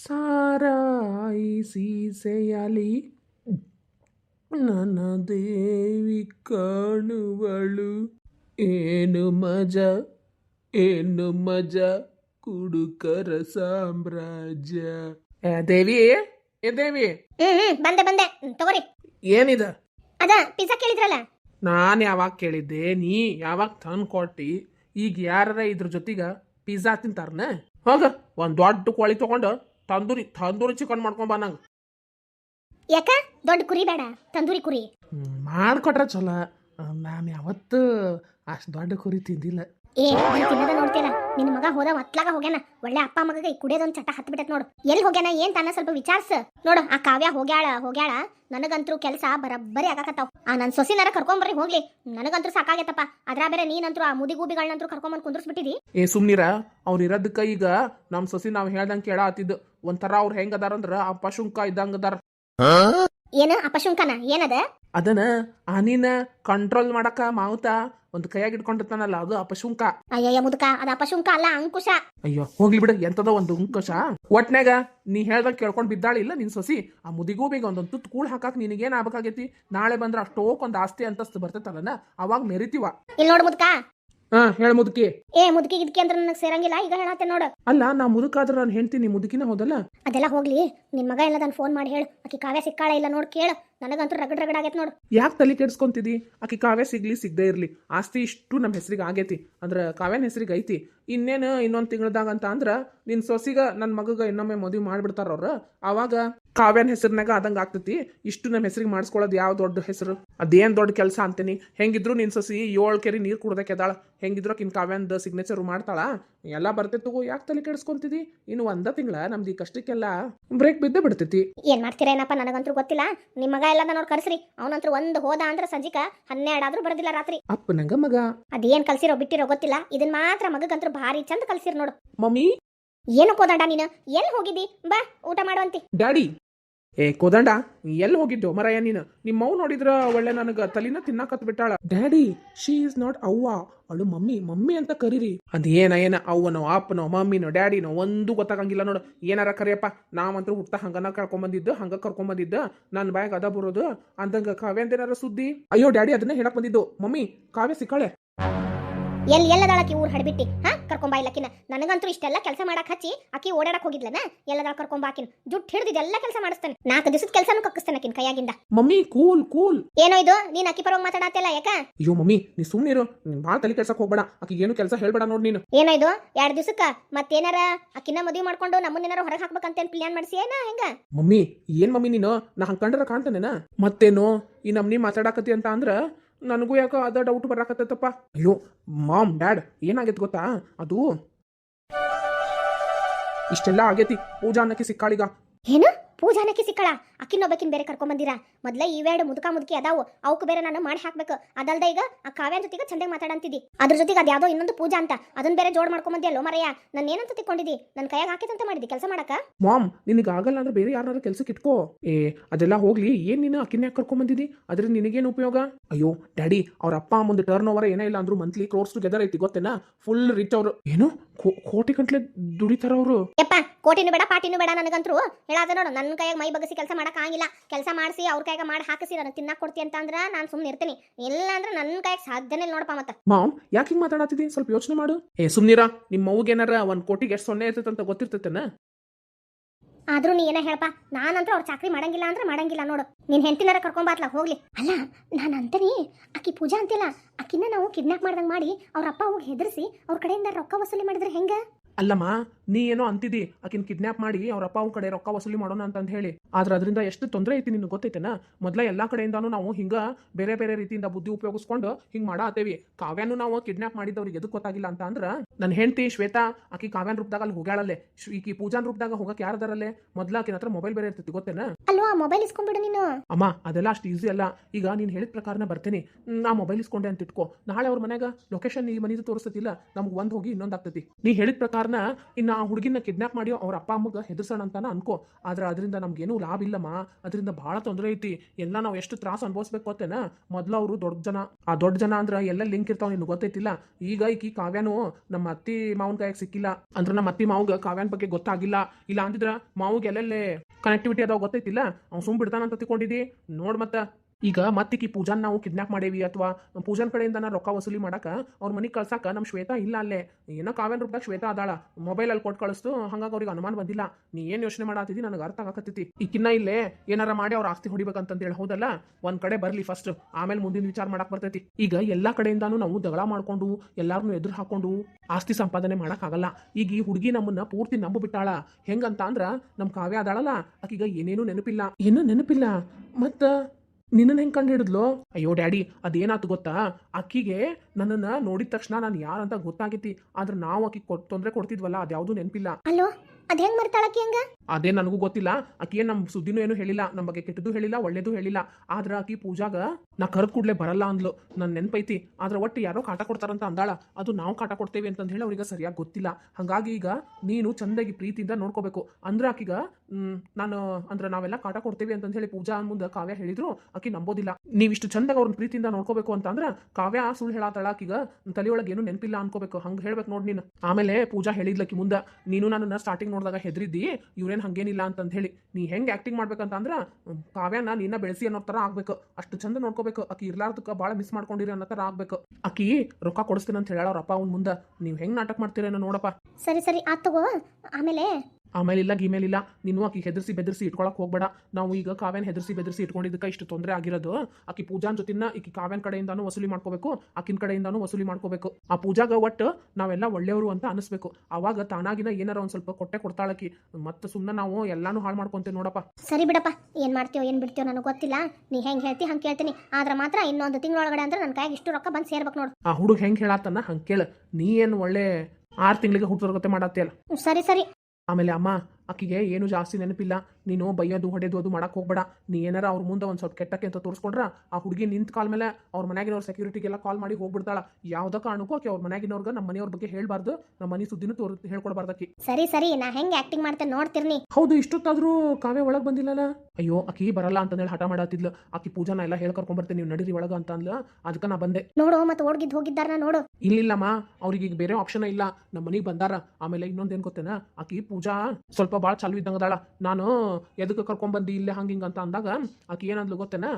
ಸಾರಾಯಿಸೆಯಲಿ ನನ್ನ ದೇವಿ ಕಾಣುವಳು. ಏನು ಮಜ ಏನು ಮಜ ಕುಡುಕರ ಸಾಮ್ರಾಜ್ಯ. ಏ ದೇವಿ ಏ ದೇವಿ. ಹ್ಮ್ ಹ್ಮ್ ಬಂದೆ ಬಂದೆ. ಹ್ಮ್, ತಗೋರಿ. ಏನಿದ? ಅದ ಪಿಜ್ಜಾ ಕೇಳಿದ್ರಲ್ಲ? ನಾನು ಯಾವಾಗ ಕೇಳಿದ್ದೆ ನೀ ಯಾವಾಗ ತಂದು ಕೊಟ್ಟಿ ಈಗ ಯಾರ ಇದ್ರ ಜೊತೆಗ ಪಿಜ್ಜಾ ತಿಂತಾರನ? ಹೋಗ ಒಂದು ದೊಡ್ಡ ಕೋಳಿ ತಗೊಂಡು ತಂದೂರಿ ತಂದೂರಿ ಚಿಕನ್ ಮಾಡ್ಕೊಂಡ್ ಬಾ ನಂಗೆ. ಯಾಕ? ದೊಡ್ಡ ಕುರಿ ಬೇಡ ತಂದೂರಿ ಕುರಿ. ಮಾಡ್ಕೊಟ್ರೆ ಚಲೋ. ನಾನು ಯಾವತ್ತು ಅಷ್ಟು ದೊಡ್ಡ ಕುರಿ ತಿಂದಿಲ್ಲ. ಏ ನೀನ್ ತಿನ್ನದ ನೋಡ್ತೀಯಲ್ಲ? ನಿನ್ನ ಮಗ ಹೋದ ಮತ್ಲಾಗ ಹೋಗ್ಯಾನ. ಒಳ್ಳೆ ಅಪ್ಪ ಮಗಗೆ ಈ ಕುಡಿಯೋದೊಂದ್ ಚಟ ಹತ್ ಬಿಟ್ಟತ್ ನೋಡು. ಎಲ್ಲಿ ಹೋಗ್ಯಾನ ಏನ್ ತಾನ ಸ್ವಲ್ಪ ವಿಚಾರ್ಸ? ನೋಡು ಆ ಕಾವ್ಯ ಹೋಗ್ಯಾಳ ಹೋಗ್ಯಾಳ. ನನಗಂತರೂ ಕೆಲಸ ಬರಬ್ಬರಿ ಆಗಾಕತ್ತಾವ್. ಆ ನನ್ ಸೊಸಿನಾರ ಕರ್ಕೊಂಬರ್ರಿ ಹೋಗ್ಲಿ. ನನಗಂತೂ ಸಾಕಾಗೈತಪ್ಪ. ಅದ್ರ ಬೇರೆ ನೀನಂತರೂ ಆ ಮುದಿಗೂಬಿಗಳನ್ನಂತರೂ ಕರ್ಕೊಂಬಂದ್ ಕುಂದ್ರಿಸ್ಬಿಟ್ಟಿದಿ? ಏ ಸುಮ್ನಿರ. ಅವ್ರು ಇರೋದಕ್ಕೆ ಈಗ ನಮ್ಮ ಸೊಸಿ ನಾವು ಹೇಳ್ದಂಗೆ ಕೇಳ ಆತಿದ್ದು ಒಂಥರ ಅವ್ರು ಹೆಂಗದಾರ ಅಂದ್ರ ಆ ಪಶುಂಕ ಇದ್ದಂಗ ಅದಾರ. ಏನ ಅಪಶುಂಕನ? ಏನದ? ಅದನ್ನ ಆನಿನ ಕಂಟ್ರೋಲ್ ಮಾಡಕ ಮಾವುತ ಒಂದು ಕೈಯಾಗಿ ಇಟ್ಕೊಂಡಿರ್ತಾನಲ್ಲ ಅದು ಅಪಶುಂಕ. ಅಯ್ಯಯ್ಯ ಮುದುಕ ಅದ ಅಪಶುಂಕ ಅಲ್ಲ ಅಂಕುಶ. ಅಯ್ಯೋ ಹೋಗ್ಲಿ ಬಿಡು ಎಂತದ ಒಂದು ಅಂಕುಶ. ಒಟ್ನಾಗ ನೀ ಹೇಳ್ದಂಗೆ ಕೇಳ್ಕೊಂಡ್ ಬಿದ್ದಾಳಿಲ್ಲ ನಿನ್ ಸೊಸಿ? ಆ ಮುದಿಗೂಬಿಗೆ ಒಂದೊಂದು ತುತ್ತು ಕೂಳ್ ಹಾಕಾಕ್ ನಿನಗೇನ್ ಆಗ್ಬೇಕಾಗೈತಿ? ನಾಳೆ ಬಂದ್ರ ಅಷ್ಟೋಕೊಂದ್ ಆಸ್ತಿ ಅಂತಸ್ತು ಬರ್ತೈತಲ್ಲ ಅವಾಗ ಮೆರಿತೀವ. ಇಲ್ಲಿ ನೋಡು ಮುದುಕ ಹಾ ಹೇಳ ಮುದುಕಿ. ಏ ಮುದುಕಿ ಗಿದ್ಕಿ ಅಂದ್ರೆ ನನಗೆ ಸೇರಂಗಿಲ್ಲ. ಈಗ ಹೇಳತ್ತೆ ನೋಡು. ಅಲ್ಲ ನಾ ಮುದುಕಾದ್ರ ನಾನು ಹೇಳ್ತೀನಿ ಮುದುಕಿನ ಹೋದಲ್ಲ? ಅದೆಲ್ಲ ಹೋಗ್ಲಿ. ನಿನ್ ಮಗ ಎಲ್ಲ ನಾನು ಫೋನ್ ಮಾಡಿ ಹೇಳು. ಆಕಿ ಕಾವ್ಯ ಸಿಕ್ಕಾಳ ಇಲ್ಲ ನೋಡ್ ಕೇಳು. ನನಗಂತೂ ರಗಡ್ ರಗಡ್ ಆಗೈತೆ ನೋಡು. ಯಾಕೆ ತಲೆ ಕೆಡ್ಸ್ಕೊಂತಿದಿ? ಆಕಿ ಕಾವ್ಯ ಸಿಗ್ಲಿ ಸಿಗದೆ ಇರ್ಲಿ. ಆಸ್ತಿ ಇಷ್ಟು ನಮ್ಮ ಹೆಸರಿಗೆ ಆಗೈತಿ. ಅಂದ್ರೆ ಕಾವ್ಯನ ಹೆಸರಿಗೆ ಐತಿ. ಇನ್ನೇನು ಇನ್ನೊಂದು ತಿಂಗಳದಾಗ ಅಂತ ಅಂದ್ರ ನಿನ್ ಸೊಸಿಗ ನನ್ನ ಮಗಗ ಇನ್ನೊಮ್ಮೆ ಮದುವೆ ಮಾಡ್ಬಿಡ್ತಾರ ಅವ್ರು. ಅವಾಗ ಕಾವ್ಯನ ಹೆಸರಿನಾಗ ಆದಂಗ ಆಗ್ತೈತಿ. ಇಷ್ಟು ನಮ್ಮ ಹೆಸರಿಗೆ ಮಾಡಿಸ್ಕೊಳ್ಳೋದು ಯಾವ ದೊಡ್ಡ ಹೆಸರು? ಅದೇನ್ ದೊಡ್ಡ ಕೆಲಸ ಅಂತೀನಿ? ಹೆಂಗಿದ್ರು ನಿನ್ ಸೊಸಿ ಏಳು ಕೆರಿ ನೀರು ಕುಡ್ದಕ್ಕೆ ಅದಾಳ. ಹೆಂಗಿದ್ರು ಕಿನ್ ಕಾವ್ಯಂದ ಸಿಗ್ನೇಚರ್ ಮಾಡ್ತಾಳ. ಎಲ್ಲ ಬರ್ತೈತಗೋ ಯಾಕೆ ತಲೆ ಕೆಡಿಸ್ಕೊಂತಿದಿ? ಇನ್ನು ಒಂದ ತಿಂಗಳ ನಮ್ದು ಈ ಕಷ್ಟಕ್ಕೆಲ್ಲ ಬ್ರೇಕ್ ಬಿದ್ದೇ ಬಿಡ್ತೈತಿ. ಏನ್ ಮಾಡ್ತೀರೇನಪ್ಪ ನನಗಂತೂ ಗೊತ್ತಿಲ್ಲ. ನಿಮ್ ಮಗ ಎಲ್ಲ ನೋಡ್ ಕರ್ಸ್ರಿ. ಅವನಂತ್ರ ಒಂದು ಹೋದ ಅಂದ್ರೆ ಸಂಜಿಕ ಹನ್ನೆರಡಾದ್ರೂ ಬರೋದಿಲ್ಲ ರಾತ್ರಿ. ಅಪ್ಪನಂಗ ಮಗ? ಅದೇನ್ ಕಲ್ಸಿರೋ ಬಿಟ್ಟಿರೋ ಗೊತ್ತಿಲ್ಲ. ಇದನ್ ಮಾತ್ರ ಮಗಗಂತ್ರ ಭಾರಿ ಚಂದ ಕಲ್ಸಿರ್ ನೋಡು. ಮಮ್ಮಿ? ಏನು ಕೋದಂಡ ನೀನು? ಎಲ್ಲಿ ಹೋಗಿದ್ದಿ? ಬಾ ಊಟ ಮಾಡುವಂತಿ. ಡ್ಯಾಡಿ ಏ ಕೋದಂಡ ಎಲ್ಲಿ ಹೋಗಿದ್ದು? ಮರಯ್ಯ ನೀನು. ನಿಮ್ಮ ಮೌ ನೋಡಿದ್ರ ಒಳ್ಳೆ ನನಗ ತಲಿನ ತಿನ್ನಾಕತ್ ಬಿಟ್ಟಾಳ. ಡ್ಯಾಡಿ ಶಿ ಇಸ್ ನಾಟ್ ಅವ್ವ. ಅವಳು ಮಮ್ಮಿ ಮಮ್ಮಿ ಅಂತ ಕರೀರಿ. ಅದ್ ಏನ ಏನ? ಅವ್ವನೋ ಅಪ್ಪನೋ ಮಮ್ಮಿನೋ ಡ್ಯಾಡಿನೋ ಒಂದು ಗೊತ್ತಾಗಂಗಿಲ್ಲ ನೋಡು. ಏನಾರ ಕರಿಯಪ್ಪ ನಾವಂತೂ ಹುಟ್ಟ ಹಂಗನ ಕರ್ಕೊಂಬಂದಿದ್ದು ಹಂಗ ಕರ್ಕೊಂಬಂದಿದ್ದ ನನ್ನ ಬಾಯಾಗ ಅದ ಬರೋದು ಅಂದಂಗ ಕಾವ್ಯಂದೇನಾರ ಸುದ್ದಿ. ಅಯ್ಯೋ ಡ್ಯಾಡಿ ಅದನ್ನ ಹೇಳಕ್ ಬಂದಿದ್ದು. ಮಮ್ಮಿ ಕಾವ್ಯ ಸಿಕ್ಕಾಳೆ. ಎಲ್ಲಿ ಎಲ್ಲದಾಳಕಿ ಊರು ಹಡ್ಬಿಟ್ಟಿ? ಹಾ ಕರ್ಕೊಂಬಾ ಇಲ್ಲಕಿನ ನನಗಂತೂ ಇಷ್ಟೆಲ್ಲ ಕೆಲಸ ಮಾಡಕ್ ಹಚ್ಚಿ ಆಕಿ ಓಡಾಡಕ್ ಹೋಗಿದ್ಲನ? ಎಲ್ಲದಾಳ ಕರ್ಕೊಂಬಾ ಆಕಿನ. ಜುಟ್ ಹಿಡಿದು ಎಲ್ಲ ಕೆಲಸ ಮಾಡಿಸ್ತಾನೆ. ನಾಲ್ಕು ದಿವಸದ ಕೆಲಸನೂ ಕಕ್ಕಿಸ್ತಾನೆ ಆಕಿನ ಕೈಯಾಗಿಂದ. Mummy cool cool. ಏನೋ ಇದು? ನೀನ್ ಅಕ್ಕಿ ಪರವಾಗಿ ಮಾತಾಡತ್ತಿಲ್ಲ ಯಾಕ? ಅಯ್ಯೋ ಮಮ್ಮಿ ನೀ ಸುಮ್ನಿರು ನೀನ್ ಭಾಳ ತಲೆ ಕೆಲ್ಸಕ್ಕೆ ಹೋಗ್ಬೇಡ. ಆಕಿಗೆ ಏನು ಕೆಲಸ ಹೇಳ್ಬೇಡ ನೋಡಿ ನೀನು. ಏನೋ ಇದು? ಎರಡು ದಿವಸಕ್ಕ ಮತ್ತೇನಾರ? ಆಕಿನ ಮದುವೆ ಮಾಡ್ಕೊಂಡು ನಮ್ಮನ್ನೇನಾರ ಹೊರಗೆ ಹಾಕ್ಬೇಕಂತ ಪ್ಲಾನ್ ಮಾಡಿಸಿ? ಏನ ಹೆಂಗ? ಮಮ್ಮಿ ಏನ್ ಮಮ್ಮಿ ನೀನು? ನಾ ಹಂಗ್ ಕಂಡ್ರ ಕಾಣ್ತಾನೇನ? ಮತ್ತೇನು? ಈ ನಮ್ನಿ ಮಾತಾಡಕತ್ತಿ ಅಂತ ಅಂದ್ರ ನನಗೂ ಯಾಕೋ ಅದ ಡೌಟ್ ಬರಾಕತ್ತಪ್ಪ ಅಯ್ಯೋ ಮಾಮ್ ಡ್ಯಾಡ್ ಏನಾಗೈತೆ ಗೊತ್ತಾ? ಅದು. ಇಷ್ಟೆಲ್ಲ ಆಗೈತಿ ಪೂಜಾ ಅನ್ನಕ್ಕೆ ಸಿಕ್ಕಾಳಿಗ. ಏನು? ಪೂಜಾನಕ್ಕೆ ಸಿಕ್ಕಳ. ಅಕ್ಕಿನೊಬ್ಬಕಿನ್ ಬೇರೆ ಕರ್ಕೊಂಡ್ ಬಂದಿರಾ? ಮೊದ್ಲೇ ಇವೆರಡು ಮುದುಕ ಮುದುಕಿ ಅದಾವು. ಅವಕ್ ಬೇರೆ ನಾನು ಮಾಡಿ ಹಾಕ್ಬೇಕು. ಅದಲ್ದೆ ಈಗ ಆ ಕಾವ್ಯನ ಜೊತೆಗೆ ಚಂದಾಗಿ ಮಾತಾಡಂತಿದ್ದಿ ಅದ್ರ ಜೊತೆಗೆ ಅದ್ಯಾವುದೋ ಇನ್ನೊಂದು ಪೂಜಾ ಅಂತ. ಅದನ್ನ ಬೇರೆ ಜೋಡ್ ಮಾಡ್ಕೊಂಡ್ ಬಂದಿಯಲ್ಲೋ ಮರಯ್ಯ? ನಾನು ಏನಂತ ತಿಕ್ಕೊಂಡಿದ್ದಿ? ನನ್ನ ಕೈಯಾಗ ಹಾಕಿದಂತ ಮಾಡಿದಿ ಕೆಲಸ ಮಾಡಕ? ಮಾಮ್ ನಿನಗೆ ಆಗಲ್ಲ ಅಂದ್ರೆ ಬೇರೆ ಯಾರನ್ನಾರು ಕೆಲ್ಸಕ್ಕೆ ಇಟ್ಕೋ. ಏ ಅದೆಲ್ಲ ಹೋಗ್ಲಿ. ಏನ್ ನೀನು ಅಕ್ಕಿನ್ಯಾಗ ಕರ್ಕೊಂಡ್ ಬಂದಿದ್ದಿ? ಅದ್ರ ನಿನಗೇನು ಉಪಯೋಗ? ಅಯ್ಯೋ ಡ್ಯಾಡಿ ಅವ್ರ ಅಪ್ಪ ಮುಂದೆ ಟರ್ನ್ ಓವರ್ ಏನೇ ಇಲ್ಲ ಅಂದ್ರು ಮಂತ್ಲಿ ಕ್ರೋರ್ಸ್ ಟುಗೆದರ್ ಐತಿ ಗೊತ್ತೇನಾ? ಫುಲ್ ರಿಚ್ ಅವರು. ಏನು? ಕೋಟಿ ಗಂಟ್ಲೆ ದುಡಿತಾರ ಅವರು? ಯಪ್ಪ ಕೋಟಿನೂ ಬೇಡ ಪಾಟಿನೂ ಬೇಡ ನನಗಂತರೂ ಹೇಳಾದ ನೋಡು. ನನ್ನ ಕೈಯಾಗ ಮೈ ಬಗಸಿ ಕೆಲಸ ಮಾಡಕ್ ಆಗಿಲ್ಲ. ಕೆಲಸ ಮಾಡಿಸಿ ಅವ್ರ ಕೈಯಾಗ ಮಾಡಿ ಹಾಕಿಸಿ ನನಗೆ ತಿನ್ನಕ್ ಕೊಡ್ತಿ ಅಂತ ಅಂದ್ರ ನಾನು ಸುಮ್ಮನೆ ಇರ್ತೀನಿ. ಇಲ್ಲ ಅಂದ್ರೆ ನನ್ನ ಕೈಯಾಗ ಸಾಧ್ಯನೇ ನೋಡಪ್ಪ ಮತ್ತ. ಮಾಮ್ ಯಾಕೆ ಹಿಂಗೆ ಮಾತಾಡತ್ತಿದಿ ಸ್ವಲ್ಪ ಯೋಚನೆ ಮಾಡು. ಏ ಸುಮ್ನೀರ ನಿಮ್ಮ ಮೌಗೆ ಏನಾರ ಒಂದ್ ಕೋಟಿಗೆ ಎಷ್ಟು ಸೊನ್ನೆ ಇರ್ತೈತೆ ಅಂತ ಗೊತ್ತಿರ್ತೈತೆನ? ಆದ್ರೂ ನೀ ಏನ ಹೇಳಪ್ಪ ನಾನಂತ್ರ ಅವ್ರ ಚಾಕ್ರಿ ಮಾಡಂಗಿಲ್ಲ ಅಂದ್ರೆ ಮಾಡಂಗಿಲ್ಲ ನೋಡು. ನಿನ್ ಹೆಂಡತಿನಾರ ಕರ್ಕೊಂಬಾತ್ಲ ಹೋಗ್ಲಿ. ಅಲ್ಲ ನಾನು ಅಂತೀನಿ ಆಕಿ ಪೂಜಾ ಅಂತಿಲ್ಲ. ಆಕಿನ ನಾವು ಕಿಡ್ನಾಪ್ ಮಾಡ್ದಂಗ್ ಮಾಡಿ ಅವ್ರ ಅಪ್ಪ ಹೋಗಿ ಹೆದರ್ಸಿ ಅವ್ರ ಕಡೆಯಿಂದ ರೊಕ್ಕ ವಸೂಲಿ ಮಾಡಿದ್ರೆ ಹೆಂಗ? ಅಲ್ಲಮ್ಮ ನೀ ಏನೋ ಅಂತಿದ್ದಿ ಆಕಿನ ಕಿಡ್ನಾಪ್ ಮಾಡಿ ಅವ್ರ ಅಪ್ಪ ಅವ್ನ ಕಡೆ ರೊಕ್ಕ ವಸೂಲಿ ಮಾಡೋಣ ಅಂತ ಹೇಳಿ. ಆದ್ರೆ ಅದರಿಂದ ಎಷ್ಟು ತೊಂದರೆ ಐತಿ ನಿನಗೆ ಗೊತ್ತೈತೆನ? ಮೊದಲ ಎಲ್ಲಾ ಕಡೆಯಿಂದಾನು ನಾವು ಹಿಂಗ ಬೇರೆ ಬೇರೆ ರೀತಿಯಿಂದ ಬುದ್ಧಿ ಉಪಯೋಗಿಸ್ಕೊಂಡು ಹಿಂಗ್ ಮಾಡಾತೇವಿ. ಕಾವ್ಯಾನು ನಾವು ಕಿಡ್ನಾಪ್ ಮಾಡಿದವ್ರಿಗೆ ಎದಕ್ ಗೊತ್ತಾಗಿಲ್ಲ ಅಂತ ಅಂದ್ರ ನನ್ನ ಹೆಂಡತಿ ಶ್ವೇತಾ ಆಕಿ ಕಾವ್ಯಾನ್ ರೂಪದಾಗ ಅಲ್ಲಿ ಹೋಗ್ಯಾಳಲ್ಲೇ. ಶ್- ಈಕಿ ಪೂಜಾನ್ ರೂಪದಾಗ ಹೋಗಕ್ ಯಾರದಾರಲ್ಲೇ ಮೊದ್ಲ ಆಕಿನ ಹತ್ರ ಮೊಬೈಲ್ ಬೇರೆ ಇರ್ತೈತಿ ಗೊತ್ತೇನ? ಅಲ್ವಾ ಮೊಬೈಲ್ ಇಸ್ಕೊಂಡ್ಬಿಡು ನೀನು. ಅಮ್ಮ ಅದೆಲ್ಲ ಅಷ್ಟು ಈಸಿ ಅಲ್ಲ. ಈಗ ನೀನು ಹೇಳಿದ ಪ್ರಕಾರನ ಬರ್ತೀನಿ. ನಾ ಮೊಬೈಲ್ ಇಸ್ಕೊಂಡೆ ಅಂತ ಇಟ್ಕೋ. ನಾಳೆ ಅವ್ರ ಮನ್ಯಾಗ ಲೊಕೇಶನ್ ಈ ಮನಿದು ತೋರಿಸ್ತಿಲ್ಲ ನಮ್ಗೆ ಒಂದು ಹೋಗಿ ಇನ್ನೊಂದು ಆಗ್ತೈತಿ. ನೀ ಹೇಳಿದ ಪ್ರಕಾರ ಪ್ರಕಾರನ ಇನ್ನು ಆ ಹುಡುಗಿನ ಕಿಡ್ನಾಪ್ ಮಾಡಿ ಅವ್ರ ಅಪ್ಪ, ಅಮ್ಮಗೆ ಹೆದರ್ಸೋಣ ಅಂತಾನ ಅನ್ಕೋ. ಆದ್ರೆ ಅದರಿಂದ ನಮ್ಗೇನು ಲಾಭ ಇಲ್ಲಮ್ಮ. ಅದರಿಂದ ಭಾಳ ತೊಂದರೆ ಐತಿ. ಎಲ್ಲ ನಾವು ಎಷ್ಟು ತ್ರಾಸ ಅನುಭವಿಸ್ಬೇಕು ಅಂತೇನ ಮೊದ್ಲು ಅವರು ದೊಡ್ಡ ಜನ. ಆ ದೊಡ್ಡ ಜನ ಅಂದ್ರೆ ಎಲ್ಲ ಲಿಂಕ್ ಇರ್ತಾವ ನಿನ್ಗೆ ಗೊತ್ತೈತಿಲ್ಲ. ಈಗ ಈ ಕಾವ್ಯಾನು ನಮ್ಮ ಅತ್ತಿ ಮಾವನ ಕೈಯಾಗ ಸಿಕ್ಕಿಲ್ಲ. ಅಂದ್ರೆ ನಮ್ಮ ಅತ್ತಿ ಮಾವಗ ಕಾವ್ಯನ ಬಗ್ಗೆ ಗೊತ್ತಾಗಿಲ್ಲ. ಇಲ್ಲ ಅಂದಿದ್ರ ಮಾವಗೆ ಎಲ್ಲೆಲ್ಲೇ ಕನೆಕ್ಟಿವಿಟಿ ಅದಾವ ಗೊತ್ತೈತಿಲ್ಲ? ಅವ್ನು ಸುಮ್ ಬಿಡ್ತಾನಂತ ತಿಳ್ಕೊಂಡಿದ್ದಿ ನೋಡ್ ಮತ್ತ. ಈಗ ಮತ್ತಿಕ್ಕಿ ಪೂಜಾನ್ ನಾವು ಕಿಡ್ನಾಪ್ ಮಾಡೇವಿ ಅಥವಾ ಪೂಜಾನ್ ಕಡೆಯಿಂದ ನಾ ರೊಕ್ಕ ವಸೂಲಿ ಮಾಡಕ ಅವ್ರ ಮನೆಗೆ ಕಳ್ಸಾಕ ನಮ್ಮ ಶ್ವೇತಾ ಇಲ್ಲ ಅಲ್ಲೇ. ಏನೋ ಕಾವ್ಯನ ರೂಪದಾಗ ಶ್ವೇತಾ ಅದಾಳ. ಮೊಬೈಲಲ್ಲಿ ಕೊಟ್ಟು ಕಳಿಸ್ತು, ಹಂಗಾಗಿ ಅವ್ರಿಗೆ ಅನುಮಾನ ಬಂದಿಲ್ಲ. ನೀ ಏನು ಯೋಚನೆ ಮಾಡಾತಿದ್ದಿ ನನಗೆ ಅರ್ಥ ಆಗಕತ್ತೈತಿ. ಈಕಿನ್ನ ಇಲ್ಲೇ ಏನಾರ ಮಾಡಿ ಅವ್ರ ಆಸ್ತಿ ಹೇಳಿ ಹೌದಲ್ಲ? ಒಂದ್ ಕಡೆ ಬರಲಿ ಫಸ್ಟ್ ಆಮೇಲೆ ಮುಂದಿನ ವಿಚಾರ ಮಾಡಕ್ ಬರ್ತೈತಿ. ಈಗ ಎಲ್ಲಾ ಕಡೆಯಿಂದಾನು ನಾವು ಜಗಳ ಮಾಡ್ಕೊಂಡು ಎಲ್ಲಾರನ್ನು ಎದುರು ಹಾಕೊಂಡು ಆಸ್ತಿ ಸಂಪಾದನೆ ಆಗಲ್ಲ. ಈಗ ಈ ಹುಡುಗಿ ನಮ್ಮನ್ನ ಪೂರ್ತಿ ನಂಬು ಬಿಟ್ಟಾಳ. ಹೆಂಗಂತ ಅಂದ್ರ ನಮ್ ಕಾವ್ಯ ಅದಾಳಲ್ಲ, ಆಕೀಗ ಏನೇನು ನೆನಪಿಲ್ಲ. ಏನೂ ನೆನಪಿಲ್ಲ. ಮತ್ತ ನಿನ್ನನ್ನು ಹೆಂಗೆ ಕಂಡು ಹಿಡಿದ್ಲು? ಅಯ್ಯೋ, ಡ್ಯಾಡಿ, ಅದೇನಾಯ್ತು ಗೊತ್ತಾ? ಅಕ್ಕಿಗೆ ನನ್ನನ್ನು ನೋಡಿದ ತಕ್ಷಣ ನಾನು ಯಾರಂತ ಗೊತ್ತಾಗೈತಿ. ಆದ್ರೆ ನಾವು ಆಕಿ ತೊಂದರೆ ಕೊಡ್ತಿದ್ವಲ್ಲ, ಅದ್ಯಾವುದೂ ನೆನಪಿಲ್ಲ. ಅಲ್ಲೋ ಅದ್ ಹೆಂಗ್ ಮರ್ತಾಳಕಿ ಹಂಗ? ಅದೇ ನನಗೂ ಗೊತ್ತಿಲ್ಲ. ಆಕಿ ನಮ್ ಸುದ್ದಿನೂ ಏನು ಹೇಳಿಲ್ಲ ನಮ್ಮ ಬಗ್ಗೆ ಕೆಟ್ಟದ್ದು ಹೇಳಿಲ್ಲ, ಒಳ್ಳೇದು ಹೇಳಿಲ್ಲ. ಆದ್ರ ಆಕಿ ಪೂಜಾಗ ನಾ ಕರೆದ್ ಕೂಡ್ಲೆ ಬರಲ್ಲ ಅಂದ್ಲು. ನನ್ ನೆನ್ಪೈತಿ. ಆದ್ರ ಒಟ್ಟು ಯಾರೋ ಕಾಟ ಕೊಡ್ತಾರಂತ ಅಂದಾಳ. ಅದು ನಾವು ಕಾಟ ಕೊಡ್ತೇವೆ ಅಂತ ಹೇಳಿ ಅವ್ರಿಗೆ ಸರಿಯಾಗಿ ಗೊತ್ತಿಲ್ಲ. ಹಂಗಾಗಿ ಈಗ ನೀನು ಚಂದಾಗಿ ಪ್ರೀತಿಯಿಂದ ನೋಡ್ಕೋಬೇಕು. ಅಂದ್ರ ಆಕಿಗ ನಾನು, ಅಂದ್ರ ನಾವೆಲ್ಲ ಕಾಟ ಕೊಡ್ತೇವೆ ಅಂತ ಹೇಳಿ ಪೂಜಾ ಮುಂದೆ ಕಾವ್ಯ ಹೇಳಿದ್ರು. ಆಕಿ ನಂಬೋದಿಲ್ಲ. ನೀವಿಷ್ಟು ಚಂದಾಗ ಅವ್ರನ್ನ ಪ್ರೀತಿಯಿಂದ ನೋಡ್ಕೋಬೇಕು ಅಂತ ಅಂದ್ರ ಕಾವ್ಯ ಸುಳ್ಳು ಹೇಳಾತಾಳ ಆಕಿಗ. ತಲೆಯೊಳಗೆ ಏನು ನೆನಪಿಲ್ಲ ಅನ್ಕೋಬೇಕು. ಹಂಗ ಹೇಳ್ಬೇಕು ನೋಡಿ ನೀನು. ಆಮೇಲೆ ಪೂಜಾ ಹೇಳಿದ್ಲಕಿ ಮುಂದೆ, ನೀನು ನನ್ನ ಸ್ಟಾರ್ಟಿಂಗ್ ನೋಡಿದಾಗ ಹೆದರಿದ್ದಿ ಇವ್ರೇನು ಹಂಗೇನಿಲ್ಲ ಅಂತಂದು ಹೇಳಿ. ನೀ ಹೆಂಗೆ ಆಕ್ಟಿಂಗ್ ಮಾಡ್ಬೇಕಂತ ಅಂದ್ರೆ ಹ್ಮ್, ಕಾವ್ಯನ ನಿನ್ನ ಬೆಳೆಸಿ ಅನ್ನೋ ಥರ ಆಗಬೇಕು. ಅಷ್ಟು ಚಂದ ನೋಡ್ಕೋಬೇಕು. ಆಕಿ ಇರ್ಲಾರ್ದಕ್ಕೆ ಭಾಳ ಮಿಸ್ ಮಾಡ್ಕೊಂಡಿರಿ ಅನ್ನೋ ಥರ ಆಗಬೇಕು. ಆಕಿ ರೊಕ್ಕ ಕೊಡಿಸ್ತೀನಿ ಅಂತ ಹೇಳ ಅವ್ರ ಅಪ್ಪ ಅವ್ನ ಮುಂದೆ. ನೀವು ಹೆಂಗೆ ನಾಟಕ ಮಾಡ್ತೀರೇನೋ ನೋಡಪ್ಪ. ಸರಿ ಸರಿ ಆತ್ ತಗೋ. ಆಮೇಲೆ? ಆಮೇಲೆ ಇಲ್ಲ ಗಿಮೇಲ್ ಇಲ್ಲ ನೀನು ಆಕಿ ಹೆದರ್ಸಿ ಬೆದರ್ಸಿ ಇಟ್ಕೊಳಕ್ ಹೋಗ್ಬೇಡ. ನಾವು ಈಗ ಕಾವ್ಯನ ಹೆದರ್ಸಿ ಬೆದರ್ಸಿ ಇಟ್ಕೊಂಡಿದ್ದಕ್ಕೆ ಇಷ್ಟು ತೊಂದರೆ ಆಗಿರೋದು. ಆಕಿ ಪೂಜಾನ್ ಜೊತಿನ ಈಕಿ ಕಾವ್ಯನ ಕಡೆಯಿಂದಾನು ವಸೂಲಿ ಮಾಡ್ಕೋಬೇಕು. ಆಕಿನ ಕಡೆಯಿಂದಾನು ವಸೂಲಿ ಮಾಡ್ಕೋಬೇಕು. ಆ ಪೂಜಾಗ ಒಟ್ಟು ನಾವೆಲ್ಲ ಒಳ್ಳೆಯವರು ಅಂತ ಅನಿಸ್ಬೇಕು. ಅವಾಗ ತಾನಾಗಿನ ಏನಾರ ಒಂದು ಸ್ವಲ್ಪ ಕೊಟ್ಟೆ ಕೊಡ್ತಾಳಕಿ. ಮತ್ತೆ ಸುಮ್ಮನೆ ನಾವು ಎಲ್ಲಾನು ಹಾಳು ಮಾಡ್ಕೊಂತೀವಿ ನೋಡಪ್ಪ. ಸರಿ ಬಿಡಪ್ಪ ಏನ್ ಮಾಡ್ತೀಯೋ ಏನ್ ಬಿಡ್ತೀಯೋ ನನಗೆ ಗೊತ್ತಿಲ್ಲ. ನೀ ಹೆಂಗ್ ಹೇಳ್ತಿ ಹಂಗೆ ಕೇಳ್ತೀನಿ. ಆದ್ರೆ ಮಾತ್ರ ಇನ್ನೊಂದು ತಿಂಗಳೊಳಗಡೆ ಅಂದ್ರೆ ನನ್ನ ಕೈಗೆ ಇಷ್ಟು ರೊಕ್ಕ ಬಂದು ಸೇರ್ಬೇಕು ನೋಡು. ಆ ಹುಡುಗ ಹೆಂಗೆ ಹೇಳತ್ತನ್ನ ಹಂಗೆ ಕೇಳು. ನೀ ಏನು ಒಳ್ಳೆ ಆರು ತಿಂಗಳಿಗೆ ಹುಟ್ಟೋರ್ಗತೆ ಮಾಡತ್ತೀಯಲ್ಲ? ಸರಿ ಸರಿ. ಆಮೇಲೆ ಅಮ್ಮ ಆಕಿಗೆ ಏನು ಜಾಸ್ತಿ ನೆನಪಿಲ್ಲ. ನೀನು ಬೈಯೋದು ಹೊಡೆದು ಅದು ಮಾಡಕ್ಕೆ ಹೋಗ್ಬೇಡ. ನೀ ಏನಾರ ಅವ್ರ ಮುಂದೆ ಒಂದು ಸ್ವಲ್ಪ ಕೆಟ್ಟಕ್ಕೆ ಅಂತ ತೋರಿಸ್ಕೊಂಡ್ರ ಆ ಹುಡುಗಿ ನಿಂತ ಕಾಲ ಮೇಲೆ ಅವ್ರ ಮನ್ಯಾಗಿನವ್ರ ಸೆಕ್ಯೂರಿಟಿಗೆಲ್ಲ ಕಾಲ್ ಮಾಡಿ ಹೋಗ್ಬಿಡ್ತಾಳ. ಯಾವ್ದಕ್ಕ ಕಾರಣಕ್ಕೂ ಆಕೆ ಅವ್ರ ಮನೆಯಾಗಿನವ್ರಿಗೆ ನಮ್ಮ ಮನೆಯವ್ರ ಬಗ್ಗೆ ಹೇಳ್ಬಾರ್ದು. ನಮ್ಮ ಮನೆ ಸುದ್ದಿನೂ ತೋರ್ ಹೇಳ್ಕೊಡ್ಬಾರ್ದಾಕಿ ಸರಿ ಸರಿ ನಾ ಹೆಂಗ್ ಆಕ್ಟಿಂಗ್ ಮಾಡ್ತೇನೆ ನೋಡ್ತಿರ್ನಿ. ಹೌದು ಇಷ್ಟೊತ್ತಾದ್ರೂ ಕಾವ್ಯ ಒಳಗೆ ಬಂದಿಲ್ಲಲ್ಲ ಅಯ್ಯೋ ಆಕಿ ಬರಲ್ಲ ಅಂತಂದೇಳಿ ಹಠ ಮಾಡತ್ತಿದ್ಲು ಆಕಿ ಪೂಜಾನ ಎಲ್ಲ ಹೇಳ್ಕರ್ಕೊಂಬರ್ತೀನಿ ನೀವು ನಡೀರಿ ಒಳಗ ಅಂತ ಅಂದ್ಲ ಅದಕ್ಕೆ ನಾ ಬಂದೆ. ನೋಡು ಮತ್ತೆ ಓಡ್ಗಿದ್ ಹೋಗಿದ್ದಾರ ನೋಡು. ಇಲ್ಲಿಲ್ಲಮ್ಮ ಅವ್ರಿಗೆ ಈಗ ಬೇರೆ ಆಪ್ಷನ್ ಇಲ್ಲ. ನಮ್ಮ ಮನೆಗೆ ಬಂದಾರ. ಆಮೇಲೆ ಇನ್ನೊಂದೇನು ಗೊತ್ತೇನ? ಆಕಿ ಪೂಜಾ ಸ್ವಲ್ಪ ಭಾಳ ಚಾಲು ಇದ್ದಂಗದಾಳ ನಾನು ಎದಕ್ಕೆ ಕರ್ಕೊಂಬಂದು ಇಲ್ಲೇ ಹಂಗೆ ಹಿಂಗೆ ಅಂತ ಅಂದಾಗ ಆಕೆ ಏನಂದ್ಲು ಗೊತ್ತೇನ?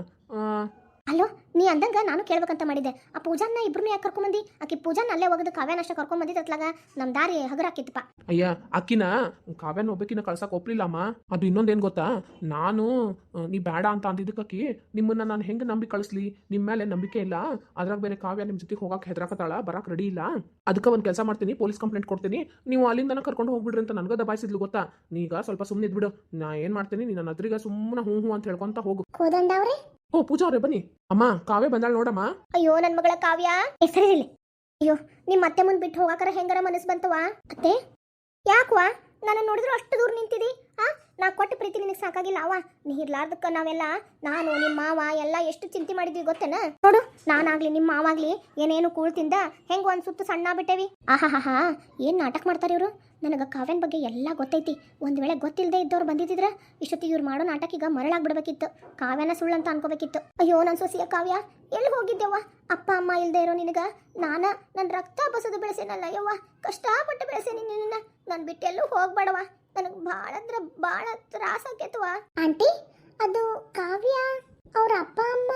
ಅಲ್ಲೋ ನೀ ಅಂದಂಗ ನಾನು ಕೇಳ್ಬೇಕಂತ ಮಾಡಿದ್ದೆ. ಆ ಪೂಜಾನ ಇಬ್ರು ಯಾಕೆ ಕರ್ಕೊಂಬಂದಿ? ಆಕಿ ಪೂಜಾನ ಅಲ್ಲೇ ಹೋಗದು ಕಾವ್ಯಾನ ಅಷ್ಟೇ ಕರ್ಕೊಂಬಂದಿದ್ದು ನಮ್ಮ ನಮ್ ದಾರಿ ಹಗರಾಕಿತ್ತಪ್ಪ ಅಯ್ಯ ಅಕ್ಕಿನ ಕಾವ್ಯನ ಒಬ್ಬಕಿನ ಕಳ್ಸಕ್ ಒಪ್ಲಿಲ್ಲಮ್ಮ ಅದು ಇನ್ನೊಂದೇನು ಗೊತ್ತಾ? ನಾನು ನೀ ಬೇಡ ಅಂತ ಅಂದಿದ್ದಕ್ಕೆ ನಿಮ್ಮನ್ನ ನಾನು ಹೆಂಗೆ ನಂಬಿ ಕಳಿಸ್ಲಿ? ನಿಮ್ಮ ಮೇಲೆ ನಂಬಿಕೆ ಇಲ್ಲ. ಅದ್ರಾಗ ಬೇರೆ ಕಾವ್ಯ ನಿಮ್ಮ ಜೊತೆಗೆ ಹೋಗಕ್ಕೆ ಹೆದರಾಕತ್ತಾಳ ಬರಕ್ಕೆ ರೆಡಿ ಇಲ್ಲ. ಅದಕ್ಕೆ ಒಂದು ಕೆಲಸ ಮಾಡ್ತೀನಿ ಪೊಲೀಸ್ ಕಂಪ್ಲೇಂಟ್ ಕೊಡ್ತೀನಿ. ನೀವು ಅಲ್ಲಿಂದನ ಕರ್ಕೊಂಡು ಹೋಗ್ಬಿಡ್ರಿ ಅಂತ ನನಗೆ ದಬಾಯಿಸಿದ್ಲು ಗೊತ್ತಾ? ನೀಗ ಸ್ವಲ್ಪ ಸುಮ್ಮನೆ ಇದ್ಬಿಡು ನಾ ಏನು ಮಾಡ್ತೀನಿ ನೀನು ನನ್ನ ಹತ್ರಿಗೆ ಸುಮ್ಮನೆ ಹ್ಞೂ ಹ್ಞೂ ಅಂತ ಹೇಳ್ಕೊಂತ ಹೋಗು. ಓ, ಪೂಜಾ ಅವ್ರೆ, ಬನ್ನಿ. ಅಮ್ಮ, ಕಾವ್ಯ ಬಂದಾಳ ನೋಡಮ್ಮ. ಅಯ್ಯೋ, ನನ್ ಮಗಳ ಕಾವ್ಯ. ಇಲ್ಲಿ ಅಯ್ಯೋ, ನಿಮ್ ಅತ್ತೆ ಮುಂದ್ ಬಿಟ್ಟು ಹೋಗಾಕರ ಹೆಂಗಾರ ಮನಸ್ಸು ಬಂತವ ಅತ್ತೆ? ಯಾಕವಾ ನಾನು ನೋಡಿದ್ರು ಅಷ್ಟು ದೂರ ನಿಂತಿದಿ. ಆ, ನಾ ಕೊಟ್ಟ ಪ್ರೀತಿ ನಿನಗೆ ಸಾಕಾಗಿಲ್ಲ ಅವ ನೀ ಇರ್ಲಾರ್ದಕ್ಕ ನಾವೆಲ್ಲ, ನಾನು ನಿಮ್ಮ ಮಾವ, ಎಲ್ಲ ಎಷ್ಟು ಚಿಂತೆ ಮಾಡಿದ್ವಿ ಗೊತ್ತೇನ? ನೋಡು, ನಾನಾಗ್ಲಿ ನಿಮ್ಮ ಮಾವಾಗ್ಲಿ ಏನೇನು ಕೂಳ್ತಿಂದ ಹೆಂಗ್ ಒಂದ್ ಸುತ್ತು ಸಣ್ಣ ಬಿಟ್ಟೇವಿ. ಆಹಾಹಾಹಾ, ಏನ್ ನಾಟಕ ಮಾಡ್ತಾರೆ ಇವರು? ನನಗೆ ಕಾವ್ಯನ ಬಗ್ಗೆ ಎಲ್ಲ ಗೊತ್ತೈತಿ. ಒಂದು ವೇಳೆ ಗೊತ್ತಿಲ್ಲದೆ ಇದ್ದವ್ರು ಬಂದಿದ್ದಿದ್ರೆ ಇಷ್ಟೊತ್ತಿಗೆ ಇವ್ರು ಮಾಡೋ ನಾಟಕ ಈಗ ಮರಳಾಗ್ಬಿಡ್ಬೇಕಿತ್ತು. ಕಾವ್ಯನ ಸುಳ್ಳು ಅಂತ ಅನ್ಕೋಬೇಕಿತ್ತು. ಅಯ್ಯೋ ನನ್ನ ಸೊಸಿಯ ಕಾವ್ಯ, ಎಲ್ಲಿ ಹೋಗಿದ್ದೆವ್ವ ಅಪ್ಪ, ಅಮ್ಮ ಇಲ್ಲದೆ ಇರೋ ನಿನಗೆ? ನಾನ ನನ್ನ ರಕ್ತ ಬಸದು ಬೆಳೆಸೇನಲ್ಲ ಯವ್ವ? ಕಷ್ಟಪಟ್ಟು ಬೆಳೆಸೇನಿ ನಿನ್ನ ನಾನು ಬಿಟ್ಟೆಲ್ಲೂ ಹೋಗ್ಬೇಡವ ನನಗೆ ಭಾಳ ಅಂದ್ರೆ ಭಾಳ ತ್ರಾಸ ಆಕೇತವ ಆಂಟಿ, ಅದು ಕಾವ್ಯ? ಅವ್ರ ಅಪ್ಪ ಅಮ್ಮ?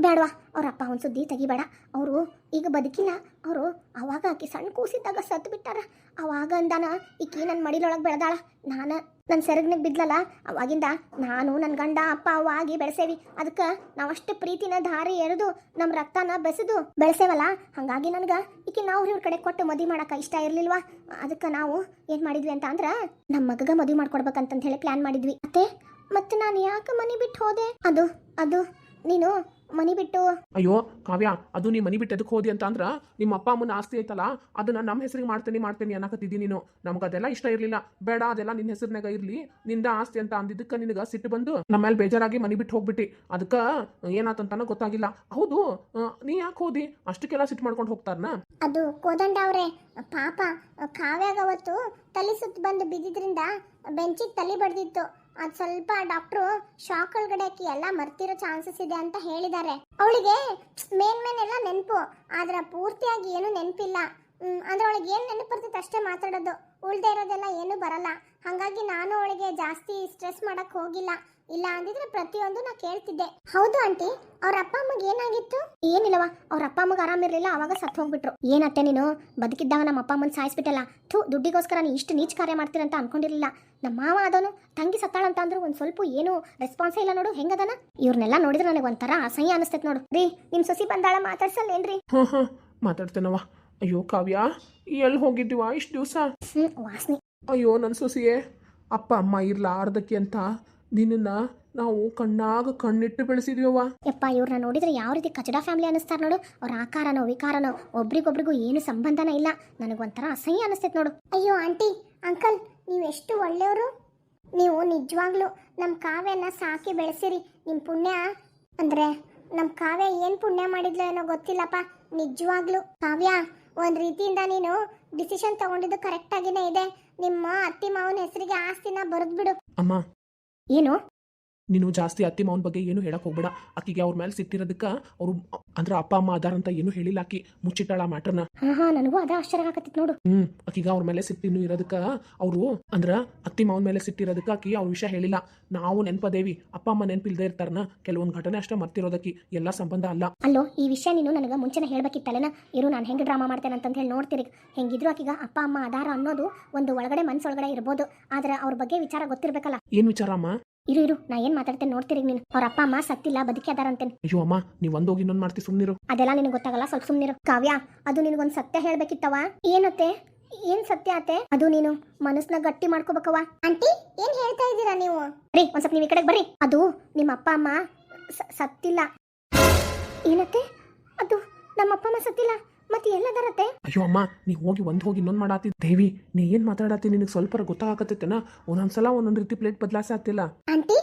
ಬೇಡವಾ, ಅವ್ರ ಅಪ್ಪ ಒಂದು ಸುದ್ದಿ ತೆಗಿಬೇಡ. ಅವರು ಈಗ ಬದುಕಿಲ್ಲ. ಅವರು ಅವಾಗ ಆಕಿ ಸಣ್ಣ ಕೂಸಿದ್ದಾಗ ಸತ್ತು ಬಿಟ್ಟಾರ. ಅವಾಗ ಅಂದಾನ ಈಕಿ ನನ್ನ ಮಡಿಲೊಳಗೆ ಬೆಳೆದಾಳ. ನಾನು ನನ್ನ ಸೆರಗ್ನಿಗೆ ಬಿದ್ಲಲ್ಲ, ಅವಾಗಿಂದ ನಾನು ನನ್ನ ಗಂಡ, ಅಪ್ಪ, ಅವ್ವ ಆಗಿ ಬೆಳೆಸೇವಿ. ಅದಕ್ಕೆ ನಾವಷ್ಟು ಪ್ರೀತಿನ ಧಾರಿ ಎರೆದು ನಮ್ಮ ರಕ್ತನ ಬೆಸೆದು ಬೆಳೆಸೇವಲ್ಲ? ಹಾಗಾಗಿ ನನಗೆ ಈಕಿ ನಾವು ಇವ್ರ ಕಡೆ ಕೊಟ್ಟು ಮದುವೆ ಮಾಡಕ್ಕೆ ಇಷ್ಟ ಇರಲಿಲ್ವಾ? ಅದಕ್ಕೆ ನಾವು ಏನು ಮಾಡಿದ್ವಿ ಅಂತ ಅಂದ್ರೆ ನಮ್ಮ ಮಗಗ ಮದುವೆ ಮಾಡ್ಕೊಡ್ಬೇಕಂತ ಹೇಳಿ ಪ್ಲಾನ್ ಮಾಡಿದ್ವಿ. ಮತ್ತೆ ಮತ್ತೆ ನಾನು ಯಾಕೆ ಮನೆ ಬಿಟ್ಟು ಹೋದೆ? ಅದು ಅದು ನೀನು ಮನಿ ಬಿಟ್ಟು. ಅಯ್ಯೋ ಕಾವ್ಯ ಅದು ನೀ ಮನಿ ಬಿಟ್ಟು ಎದಕ್ಕೆ ಹೋದಿ ಅಂತ ಅಂದ್ರ ನಿಮ್ಮ ಅಪ್ಪ ಅಮ್ಮನ ಆಸ್ತಿ ಐತಲ್ಲ ಅದನ್ನ ನಮ್ಮ ಹೆಸರಿಗೆ ಮಾಡ್ತೀನಿ ಮಾಡ್ತೀನಿ ಅನ್ನಕತ್ತಿದ್ದಿ ನೀನು. ನಮ್ಗೆ ಅದೆಲ್ಲ ಇಷ್ಟ ಇರಲಿಲ್ಲ. ಬೇಡ ಅದೆಲ್ಲ ನಿನ್ನ ಹೆಸರಿನಾಗ ಇರ್ಲಿ. ನಿಂದ ಆಸ್ತಿ ಅಂತ ಅಂದಿದ್ದಕ್ಕೆ ನಿನಗೆ ಸಿಟ್ಟು ಬಂದು ನಮ್ಮ ಮೇಲೆ ಬೇಜಾರಾಗಿ ಮನಿ ಬಿಟ್ಟು ಹೋಗ್ಬಿಟ್ಟಿ. ಅದಕ್ಕೆ ಏನಾತಂತಾನ ಗೊತ್ತಾಗಿಲ್ಲ. ಹೌದು ನೀ ಯಾಕೆ ಹೋದಿ? ಅಷ್ಟಕ್ಕೆಲ್ಲ ಸಿಟ್ಟು ಮಾಡ್ಕೊಂಡು ಹೋಗ್ತಾರನ? ಅದು ಕೋದಂಡ ಅವ್ರೆ ಪಾಪ ಕಾವ್ಯಾಗ ಅವತ್ತು ತಲೆ ಸುತ್ತ ಬಂದು ಬಿದ್ದಿದ್ರಿಂದ ಬೆಂಚಿಗೆ ತಲೆ ಬಡ್ದಿತ್ತು. ಅದು ಸ್ವಲ್ಪ ಡಾಕ್ಟ್ರು ಶಾಕ್ ಒಳಗಡೆ ಹಾಕಿ ಎಲ್ಲ ಮರ್ತಿರೋ ಚಾನ್ಸಸ್ ಇದೆ ಅಂತ ಹೇಳಿದ್ದಾರೆ ಅವಳಿಗೆ ಮೇನ್ ಮೇನ್ ಎಲ್ಲ ನೆನಪು, ಆದ್ರೆ ಪೂರ್ತಿಯಾಗಿ ಏನು ನೆನಪಿಲ್ಲ. ಅಂದ್ರೆ ಅವಳಿಗೆ ಏನು ನೆನಪು ಬರ್ತೈತೆ ಅಷ್ಟೇ ಮಾತಾಡೋದು. ಉಳ್ದೇ ಇರೋದೆಲ್ಲ ಏನೂ ಬರಲ್ಲ. ಹಾಗಾಗಿ ನಾನು ಅವಳಿಗೆ ಜಾಸ್ತಿ ಸ್ಟ್ರೆಸ್ ಮಾಡಕ್ ಹೋಗಿಲ್ಲ. ಇಲ್ಲ ಅಂದಿದ್ರೆ ಪ್ರತಿಯೊಂದು ನಾ ಕೇಳ್ತಿದ್ದೆ. ಹೌದು ಆಂಟಿ, ಅವ್ರ ಅಪ್ಪ ಅಮ್ಮಗೆ ಏನಾಗಿತ್ತು? ಏನಿಲ್ಲವ ಅವ್ರ ಅಪ್ಪ ಅಮ್ಮಗೆ ಆರಾಮಿರ್ಲಿಲ್ಲ ಅವಾಗ ಸತ್ತು ಹೋಗ್ಬಿಟ್ರು. ಏನತ್ತೆ ನೀನು? ಬದುಕಿದ್ದಾಗ ನಮ್ಮ ಅಪ್ಪ ಅಮ್ಮನ ಸಾಯಿಸ್ಬಿಟ್ಟಲ್ಲ. ಥೂ, ದುಡ್ಡಿಗೋಸ್ಕರ ನೀ ಇಷ್ಟು ನೀಚ್ ಕಾರ್ಯ ಮಾಡ್ತೀರಂತ ಅನ್ಕೊಂಡಿರ್ಲಿಲ್ಲ. ನಮ್ಮ ಮಾವ ಅದನು ತಂಗಿ ಸತ್ತಾಳಂತ ಅಂದ್ರು ಒಂದ್ ಸ್ವಲ್ಪ ಏನು ರೆಸ್ಪಾನ್ಸೇ ಇಲ್ಲ ನೋಡು, ಹೆಂಗದನ? ಇವ್ರನ್ನೆಲ್ಲ ನೋಡಿದ್ರೆ ನನಗೆ ಒಂಥರ ಅಸಹ್ಯ ಅನಿಸ್ತೈತೆ ನೋಡು. ರೀ ನಿಮ್ಮ ಸೊಸಿ ಬಂದಾಳ, ಮಾತಾಡ್ಸಲ್ಲೇನ್ರಿ? ಹಾಂ ಹಾಂ ಮಾತಾಡ್ತೇನವ ಅಯ್ಯೋ ಕಾವ್ಯ ಎಲ್ಲಿ ಹೋಗಿದ್ದೀವ ಇಷ್ಟು ದಿವಸ? ವಾಸನೆ. ಅಯ್ಯೋ ನನ್ನ ಸೊಸೆಯೇ ಅಪ್ಪ ಅಮ್ಮ ಇರ್ಲಾರ್ದಕ್ಕೆ ಅಂತ ನಿನ್ನ ನಾವು ಕಣ್ಣಾಗ ಕಣ್ಣಿಟ್ಟು ಬೆಳೆಸಿದ್ವವ್ವ. ಯಪ್ಪ ಇವ್ರನ್ನ ನೋಡಿದ್ರೆ ಯಾವ ರೀತಿ ಕಚಡ ಫ್ಯಾಮಿಲಿ ಅನಿಸ್ತಾರೆ ನೋಡು. ಅವ್ರ ಆಕಾರನೋ ವಿಕಾರನೋ ಒಬ್ರಿಗೊಬ್ರಿಗೂ ಏನು ಸಂಬಂಧನ ಇಲ್ಲ. ನನಗೊಂಥರ ಅಸಹ್ಯ ಅನಿಸ್ತೈತೆ ನೋಡು. ಅಯ್ಯೋ ಆಂಟಿ ಅಂಕಲ್ ನೀವು ಎಷ್ಟು ಒಳ್ಳೆಯವರು? ನೀವು ನಿಜವಾಗ್ಲೂ ನಮ್ಮ ಕಾವ್ಯನ ಸಾಕಿ ಬೆಳೆಸಿರಿ. ನಿಮ್ಮ ಪುಣ್ಯ. ಅಂದರೆ ನಮ್ಮ ಕಾವ್ಯ ಏನು ಪುಣ್ಯ ಮಾಡಿದ್ಲು ಏನೋ ಗೊತ್ತಿಲ್ಲಪ್ಪ. ನಿಜವಾಗ್ಲೂ. ಕಾವ್ಯ ಒಂದು ರೀತಿಯಿಂದ ನೀನು ಡಿಸಿಷನ್ ತಗೊಂಡಿದ್ದು ಕರೆಕ್ಟಾಗಿನೇ ಇದೆ. ನಿಮ್ಮ ಅತ್ತಿ ಮಾವನ ಹೆಸರಿಗೆ ಆಸ್ತಿನ ಬರೆದು ಬಿಡು ಅಮ್ಮ. ಏನು? ನೀನು ಜಾಸ್ತಿ ಅತ್ತಿ ಮಾವನ ಬಗ್ಗೆ ಏನು ಹೇಳಕ್ಕೆ ಹೋಗ್ಬೇಡ. ಆಕಿಗೆ ಅವ್ರ ಮೇಲೆ ಸಿಟ್ಟಿರೋದಕ್ಕೆ ಅವರು ಅಂದ್ರೆ ಅಪ್ಪ ಅಮ್ಮ ಅದಾರಂತ ಏನು ಹೇಳಿಲ್ಲ ಆಕಿ. ಮುಚ್ಚಿಟ್ಟಾಳ ಮ್ಯಾಟ್ರನ್ನ. ಹಾ ಹಾ ನನಗೂ ಅದ ಆಶ್ಚರ್ಯ ಆಗತ್ತಿತ್ತು ನೋಡು. ಹ್ಮ್ ಆಕಿಗ ಅವ್ರ ಮೇಲೆ ಸಿಟ್ಟಿನೂ ಇರೋದಕ್ಕ ಅವರು ಅಂದ್ರ ಅತ್ತಿ ಮಾವನ ಮೇಲೆ ಸಿಟ್ಟಿರೋದಕ್ಕೆ ಆಕಿ ಅವ್ರ ವಿಷಯ ಹೇಳಿಲ್ಲ. ನಾವು ನೆನ್ಪದೇವಿ ಅಪ್ಪ ಅಮ್ಮ ನೆನ್ಪಿಲ್ದೇ ಇರ್ತಾರನ. ಕೆಲವೊಂದು ಘಟನೆ ಅಷ್ಟೇ ಮರ್ತಿರೋದಕ್ಕೆ. ಎಲ್ಲ ಸಂಬಂಧ ಅಲ್ಲ. ಅಲ್ಲೋ ಈ ವಿಷಯ ನೀನು ನನಗೆ ಮುಂಚೆನೇ ಹೇಳ್ಬೇಕಿತ್ತಲ್ಲೇನ? ಇರು ನಾನು ಹೆಂಗೆ ಡ್ರಾಮಾ ಮಾಡ್ತೇನೆ ಅಂತ ಹೇಳಿ ನೋಡ್ತೀರಿ. ಹೆಂಗಿದ್ರು ಆಕಿಗ ಅಪ್ಪ ಅಮ್ಮ ಅದಾರ ಅನ್ನೋದು ಒಂದು ಒಳಗಡೆ ಮನ್ಸೊಳಗಡೆ ಇರ್ಬೋದು. ಆದ್ರೆ ಅವ್ರ ಬಗ್ಗೆ ವಿಚಾರ ಗೊತ್ತಿರ್ಬೇಕಲ್ಲ. ಏನ್ ವಿಚಾರ ಅಮ್ಮ? ಇರು ಇರು ನಾ ಏನ್ ಮಾತಾಡ್ತೇನೆ ನೋಡ್ತೀರಿ ನೀನು. ಅವ್ರ ಅಪ್ಪ ಅಮ್ಮ ಸತ್ತಿಲ್ಲ ಬದುಕಿ ಅದಾರ ಅಂತೇನೆ. ಅಯ್ಯೋ ಅಮ್ಮ ನೀವ್ ಒಂದೋಗಿ ಇನ್ನೊಂದು ಮಾಡ್ತಿ ಸುಮ್ಮನಿರು ಅದೆಲ್ಲ ನಿನಗೆ ಗೊತ್ತಾಗಲ್ಲ ಸ್ವಲ್ಪ ಸುಮ್ಮನಿರು ಕಾವ್ಯ ಅದು ನಿನಗೊಂದು ಸತ್ಯ ಹೇಳ್ಬೇಕಿತ್ತವ ಏನತ್ತೆ? ಏನ್ ಸತ್ಯ ಅತ್ತೆ? ಅದು ನೀನು ಮನಸ್ನ ಗಟ್ಟಿ ಮಾಡ್ಕೋಬೇಕವ ಆಂಟಿ ಏನ್ ಹೇಳ್ತಾ ಇದ್ದೀರಾ ನೀವು? ರೀ ಒಂದ್ ಸ್ವಲ್ಪ ನೀವು ಈ ಕಡೆಗೆ ಬರ್ರಿ. ಅದು ನಿಮ್ಮ ಅಪ್ಪ ಅಮ್ಮ ಸ- ಸತ್ತಿಲ್ಲ. ಏನತ್ತೆ? ಅದು ನಮ್ಮ ಅಪ್ಪ ಅಮ್ಮ ಸತ್ತಿಲ್ಲ. ಮತ್ತೆ ಎಲ್ಲದರತ್ತೆ ಅಯ್ಯೋ ಅಮ್ಮ ನೀ ಹೋಗಿ ಒಂದು ಹೋಗಿ ಇನ್ನೊಂದು ಮಾಡಾತಿ. ದೇವಿ ನೀ ಏನ್ ಮಾತಾಡತ್ತಿ ನಿನಗೆ ಸ್ವಲ್ಪ ಗೊತ್ತಾಗತ್ತೈತೆನ ಒಂದೊಂದ್ಸಲ ಒಂದೊಂದು ರೀತಿ ಪ್ಲೇಟ್ ಬದಲಾಸೆ ಆಗ್ತಿಲ್ಲ. ಆಂಟಿ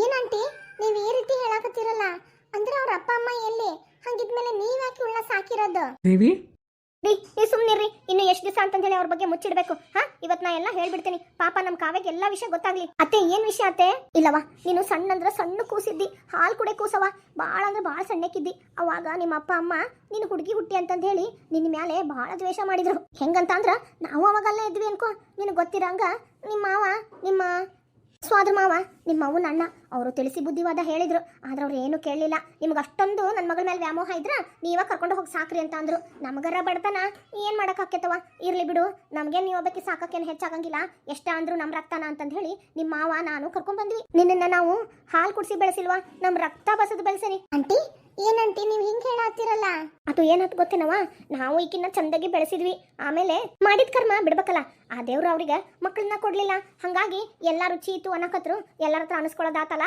ಏನಂಟಿ ನೀವು ಈ ರೀತಿ ಹೇಳಾಕತ್ತಿರಲ್ಲ. ಅಂದ್ರೆ ಅವ್ರ ಅಪ್ಪ ಅಮ್ಮ ಎಲ್ಲಿ? ಹಂಗಿದ್ಮೇಲೆ ನೀವ್ ಯಾಕೆ ಉಳ್ಳ ಸಾಕಿರೋದು ದೇವಿ ರೀ ನೀ ಸುಮ್ಮನಿರ್ರಿ ಇನ್ನು ಎಷ್ಟು ದಿವಸ ಅಂತ ಹೇಳಿ ಅವ್ರ ಬಗ್ಗೆ ಮುಚ್ಚಿಡ್ಬೇಕು. ಹಾ, ಇವತ್ ನಾ ಎಲ್ಲ ಹೇಳ್ಬಿಡ್ತೀನಿ. ಪಾಪ ನಮ್ ಕಾವ್ಯಕ್ಕೆ ಎಲ್ಲಾ ವಿಷಯ ಗೊತ್ತಾಗ್ಲಿ. ಅತ್ತೆ, ಏನ್ ವಿಷಯ ಅತ್ತೆ? ಇಲ್ಲವಾ ನೀನು ಸಣ್ಣ ಅಂದ್ರೆ ಸಣ್ಣ ಕೂಸಿದ್ದಿ. ಹಾಲ್ ಕುಡೆ ಕೂಸವ ಬಾಳ ಅಂದ್ರೆ ಬಾಳ ಸಣ್ಣಕ್ಕಿದ್ದಿ. ಅವಾಗ ನಿಮ್ಮ ಅಪ್ಪ, ಅಮ್ಮ, ನೀನು ಹುಡುಗಿ ಹುಟ್ಟಿ ಅಂತಂದ ಹೇಳಿ ನಿನ್ನ ಮ್ಯಾಲೆ ಬಹಳ ದ್ವೇಷ ಮಾಡಿದ್ರು. ಹೆಂಗಂತ ಅಂದ್ರ ನಾವು ಅವಾಗಲ್ಲೇ ಇದ್ವಿ ಅನ್ಕೋ. ನಿನಗೆ ಗೊತ್ತಿರಂಗ, ನಿಮ್ಮ ಮಾವ, ನಿಮ್ಮ ಸ್ವಾದ್ರ ಮಾವ ನಿಮ್ಮ ಅವ್ವನ ಅಣ್ಣ ಅವರು ತಿಳಿಸಿ ಬುದ್ಧಿವಾದ ಹೇಳಿದ್ರು. ಆದ್ರೆ ಅವ್ರು ಏನು ಕೇಳಲಿಲ್ಲ. ನಿಮ್ಗೆ ಅಷ್ಟೊಂದು ನನ್ನ ಮಗಳ ಮೇಲೆ ವ್ಯಾಮೋಹ ಇದ್ರ ನೀವ ಕರ್ಕೊಂಡು ಹೋಗಿ ಸಾಕ್ರಿ ಅಂತ ಅಂದ್ರು. ನಮಗರ ಬಡತನ. ಏನ್ ಮಾಡಕ್ ಆಕೇತವ ಇರ್ಲಿ ಬಿಡು. ನಮ್ಗೆ ನೀವು ಒಬ್ಬಕ್ಕೆ ಸಾಕಕ್ಕೇನು ಹೆಚ್ಚಾಗಂಗಿಲ್ಲ. ಎಷ್ಟ ಅಂದ್ರು ನಮ್ಮ ರಕ್ತನ ಅಂತಂದು ಹೇಳಿ ನಿಮ್ಮ ಮಾವ ನಾನು ಕರ್ಕೊಂಡ್ ಬಂದ್ವಿ. ನಿನ್ನ ನಾವು ಹಾಲು ಕುಡಿಸಿ ಬೆಳೆಸಿಲ್ವಾ? ನಮ್ಮ ರಕ್ತ ಬಸದು ಬೆಳೆಸಿನಿ. ಆಂಟಿ ಏನಂಟಿ ನೀವು ಹಿಂಗ್ ಹೇಳ್ತೀರಲ್ಲ? ಅದು ಏನಂತ ಗೊತ್ತೇನವ ನಾವು ಈಕಿನ್ನ ಚಂದಾಗಿ ಬೆಳೆಸಿದ್ವಿ. ಆಮೇಲೆ ಮಾಡಿದ ಕರ್ಮ ಬಿಡ್ಬೇಕಲ್ಲ. ಆ ದೇವ್ರು ಅವ್ರಿಗೆ ಮಕ್ಕಳನ್ನ ಕೊಡ್ಲಿಲ್ಲ. ಹಂಗಾಗಿ ಎಲ್ಲ ರುಚಿ ಇತ್ತು ಅನ್ನಕತ್ರು ಎಲ್ಲಾರ ಹತ್ರ ಅನಿಸ್ಕೊಳ್ಳೋದಾತಲ್ಲ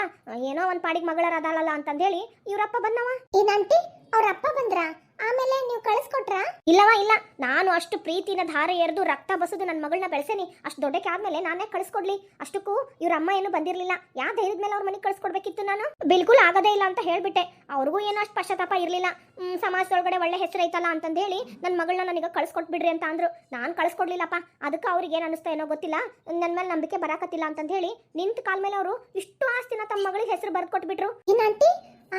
ಏನೋ ಒಂದ್ ಪಾಡಿಗೆ ಮಗಳರ ಅದಾಳಲ್ಲ ಅಂತಂದೇಳಿ ಇವ್ರಪ್ಪ ಬಂದವ. ಏನಂತಿ ಅವ್ರ ಅಪ್ಪ ಬಂದ್ರ? ಆಮೇಲೆ ನೀವು ಕಳಿಸ್ಕೊಟ್ರ? ಇಲ್ಲವ, ಇಲ್ಲ. ನಾನು ಅಷ್ಟು ಪ್ರೀತಿನ ಧಾರೆ ಎರೆದು ರಕ್ತ ಬಸದು ನನ್ನ ಮಗಳನ್ನ ಬೆಳೆಸೇನಿ. ಅಷ್ಟು ದೊಡ್ಡಕ್ಕೆ ಆದ್ಮೇಲೆ ನಾನೇ ಕಳಿಸ್ಕೊಡ್ಲಿ. ಅಷ್ಟಕ್ಕೂ ಇವ್ರ ಅಮ್ಮ ಏನು ಬಂದಿರ್ಲಿಲ್ಲ. ಯಾ ಧೈರ್ಯದ ಮೇಲೆ ಅವ್ರ ಮನೆಗೆ ಕಳಿಸ್ಕೊಡ್ಬೇಕಿತ್ತು ನಾನು? ಬಿಲ್ಕುಲ್ ಆಗದೇ ಇಲ್ಲ ಅಂತ ಹೇಳ್ಬಿಟ್ಟೆ. ಅವ್ರಿಗೂ ಏನೋ ಅಷ್ಟು ಪಶ್ಚಾತ್ತಾಪ ಇರಲಿಲ್ಲ. ಸಮಾಜದೊಳಗಡೆ ಒಳ್ಳೆ ಹೆಸರು ಐತಲ್ಲ ಅಂತಂದು ಹೇಳಿ ನನ್ನ ಮಗಳನ್ನ ನನಗೆ ಕಳಿಸ್ಕೊಟ್ಬಿಡ್ರಿ ಅಂತ ಅಂದ್ರು. ನಾನು ಕಳಿಸ್ಕೊಡ್ಲಿಲ್ಲಪ್ಪ. ಅದಕ್ಕೆ ಅವ್ರಿಗೆ ಏನು ಅನಿಸ್ತಾ ಏನೋ ಗೊತ್ತಿಲ್ಲ. ನನ್ನ ಮೇಲೆ ನಂಬಿಕೆ ಬರಾಕತ್ತಿಲ್ಲ ಅಂತಂದು ಹೇಳಿ ನಿಂತ ಕಾಲ ಮೇಲೆ ಅವರು ಇಷ್ಟು ಆಸ್ತಿನ ತಮ್ಮ ಮಗಳಿಗೆ ಹೆಸರು ಬರ್ಕೊಟ್ಬಿಟ್ರು ಕೊಟ್ಬಿಟ್ರು. ಏನಂಟಿ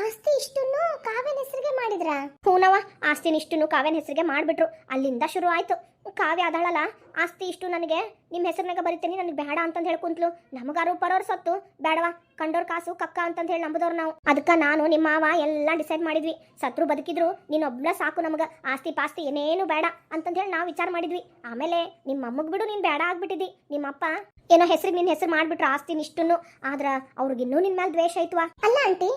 ಆಸ್ತಿ ಇಷ್ಟನ್ನು ಕಾವ್ಯನ ಹೆಸರಿಗೆ ಮಾಡಿದ್ರ? ಹೂನವ ಆಸ್ತಿನ ಇಷ್ಟನ್ನು ಕಾವ್ಯನ ಹೆಸರಿಗೆ ಮಾಡ್ಬಿಟ್ರು. ಅಲ್ಲಿಂದ ಶುರು ಆಯ್ತು. ಕಾವ್ಯ ಅದಳಲ್ಲ, ಆಸ್ತಿ ಇಷ್ಟು ನನಗೆ ನಿಮ್ಮ ಹೆಸರಿನಾಗ ಬರಿತೀನಿ, ನನಗೆ ಬೇಡ ಅಂತಂದು ಹೇಳಿ ಕುಂತ್ಲು. ನಮಗಾರು ಪರೋರ್ ಸತ್ತು. ಬೇಡವಾ ಕಂಡೋರ್ ಕಾಸು ಕಕ್ಕ ಅಂತಂದು ಹೇಳಿ ನಂಬುದವ್ರು ನಾವು. ಅದಕ್ಕೆ ನಾನು ನಿಮ್ಮ ಮಾವ ಎಲ್ಲ ಡಿಸೈಡ್ ಮಾಡಿದ್ವಿ. ಸತ್ರು ಬದುಕಿದ್ರು, ನೀನೊಬ್ಳ ಸಾಕು ನಮಗೆ. ಆಸ್ತಿ ಪಾಸ್ತಿ ಏನೇನು ಬೇಡ ಅಂತಂದು ಹೇಳಿ ನಾವು ವಿಚಾರ ಮಾಡಿದ್ವಿ. ಆಮೇಲೆ ನಿಮ್ಮ ಅಮ್ಮಗೆ ಬಿಡು, ನೀನು ಬೇಡ ಆಗ್ಬಿಟ್ಟಿದ್ದಿ ನಿಮ್ಮಪ್ಪ ಏನೋ ಹೆಸರಿಗೆ ನಿನ್ನ ಹೆಸರು ಮಾಡ್ಬಿಟ್ರು ಆಸ್ತಿನ ಇಷ್ಟನ್ನು. ಆದ್ರ ಅವ್ರಿಗಿನ್ನೂ ನಿನ್ನ ಮೇಲೆ ದ್ವೇಷ ಐತ್ವಾ ಅಲ್ಲ ಆಂಟಿ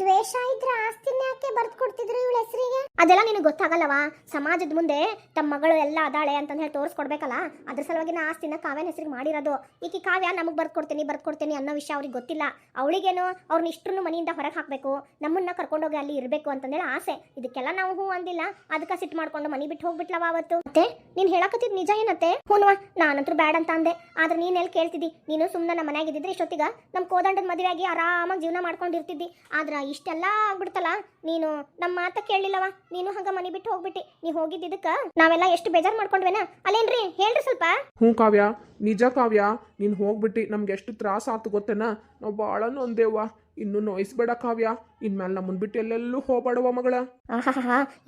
ದ್ವೇಷ ಇದ್ರೆ ಆಸ್ತಿನ ಯಾಕೆ ಬರ್ದು ಕೊಡ್ತಿದ್ರು ಇವಳ ಹೆಸರಿಗೆ? ಅದೆಲ್ಲ ನಿನಗೆ ಗೊತ್ತಾಗಲ್ಲವಾ? ಸಮಾಜದ ಮುಂದೆ ತಮ್ಮ ಮಗಳು ಎಲ್ಲ ಅದಾಳೆ ಅಂತ ಹೇಳಿ ತೋರಿಸ್ಕೊಡ್ಬೇಕಲ್ಲ? ಅದ್ರ ಸಲುವಾಗಿ ನಾ ಆಸ್ತಿನ ಕಾವ್ಯನ ಹೆಸರಿಗೆ ಮಾಡಿರೋದು. ಈಕಿ ಕಾವ್ಯ ನಮಗೆ ಬರ್ದು ಕೊಡ್ತೀನಿ ಬರ್ದು ಕೊಡ್ತೀನಿ ಅನ್ನೋ ವಿಷಯ ಅವ್ರಿಗೆ ಗೊತ್ತಿಲ್ಲ. ಅವಳಿಗೇನು ಅವ್ರನ್ನ ಇಷ್ಟನ್ನು ಮನೆಯಿಂದ ಹೊರಗೆ ಹಾಕಬೇಕು, ನಮ್ಮನ್ನ ಕರ್ಕೊಂಡೋಗಿ ಅಲ್ಲಿ ಇರಬೇಕು ಅಂತಂದೇಳಿ ಆಸೆ. ಇದಕ್ಕೆಲ್ಲ ನಾವು ಹೂ ಅಂದಿಲ್ಲ. ಅದಕ್ಕೆ ಸಿಟ್ಟು ಮಾಡ್ಕೊಂಡು ಮನೆ ಬಿಟ್ಟು ಹೋಗ್ಬಿಟ್ಲವ ಅವತ್ತು? ಮತ್ತೆ ನೀನು ಹೇಳಕತ್ತಿದ್ ನಿಜ ಏನತ್ತೆ? ಹೂನ್ವಾ, ನಾನಂತೂ ಬ್ಯಾಡ ಅಂತ ಅಂದೆ. ಆದ್ರೆ ನೀನು ಎಲ್ಲಿ ಕೇಳ್ತಿದ್ದಿ? ನೀನು ಸುಮ್ಮನೆ ನಮ್ಮ ಮನ್ಯಾಗ ಇದ್ದಿದ್ರೆ ಇಷ್ಟೊತ್ತಿಗ ನಮ್ಮ ಕೋದಂಡದ ಮದುವೆ ಆಗಿ ಆರಾಮಾಗಿ ಜೀವನ ಮಾಡ್ಕೊಂಡಿರ್ತಿದ್ದಿ. ಆದ್ರ ಇಷ್ಟೆಲ್ಲ ಆಗ್ಬಿಡ್ತಲ್ಲ? ನೀನು ನಮ್ಮ ಮಾತ ಕೇಳಲಿಲ್ಲವ ನೀನು ಹಂಗ ಮನೆ ಬಿಟ್ಟು ಹೋಗ್ಬಿಟ್ಟಿ. ನೀ ಹೋಗಿದ್ದಕ್ಕ ನಾವೆಲ್ಲ ಎಷ್ಟು ಬೇಜಾರ್ ಮಾಡ್ಕೊಂಡ್ವೇನ? ಅಲ್ಲೇನ್ರಿ, ಹೇಳ್ರಿ ಸ್ವಲ್ಪ. ಹ್ಞೂ ಕಾವ್ಯ, ನಿಜ ಕಾವ್ಯ. ನೀನು ಹೋಗ್ಬಿಟ್ಟು, ನಮ್ಗೆ ಎಷ್ಟು ತ್ರಾಸ ಆತು ಗೊತ್ತೇನ? ನಾವು ಭಾಳ ನೊಂದೇವ್ವ ಇನ್ನು ನೋಯಿಸ್ಬೇಡ ಕಾವ್ಯ. ಇನ್ಮೇಲೆ ನಮ್ಮ ಬಿಟ್ಟು ಎಲ್ಲೆಲ್ಲೂ ಹೋಗ್ಬಾಡುವ ಮಗಳ.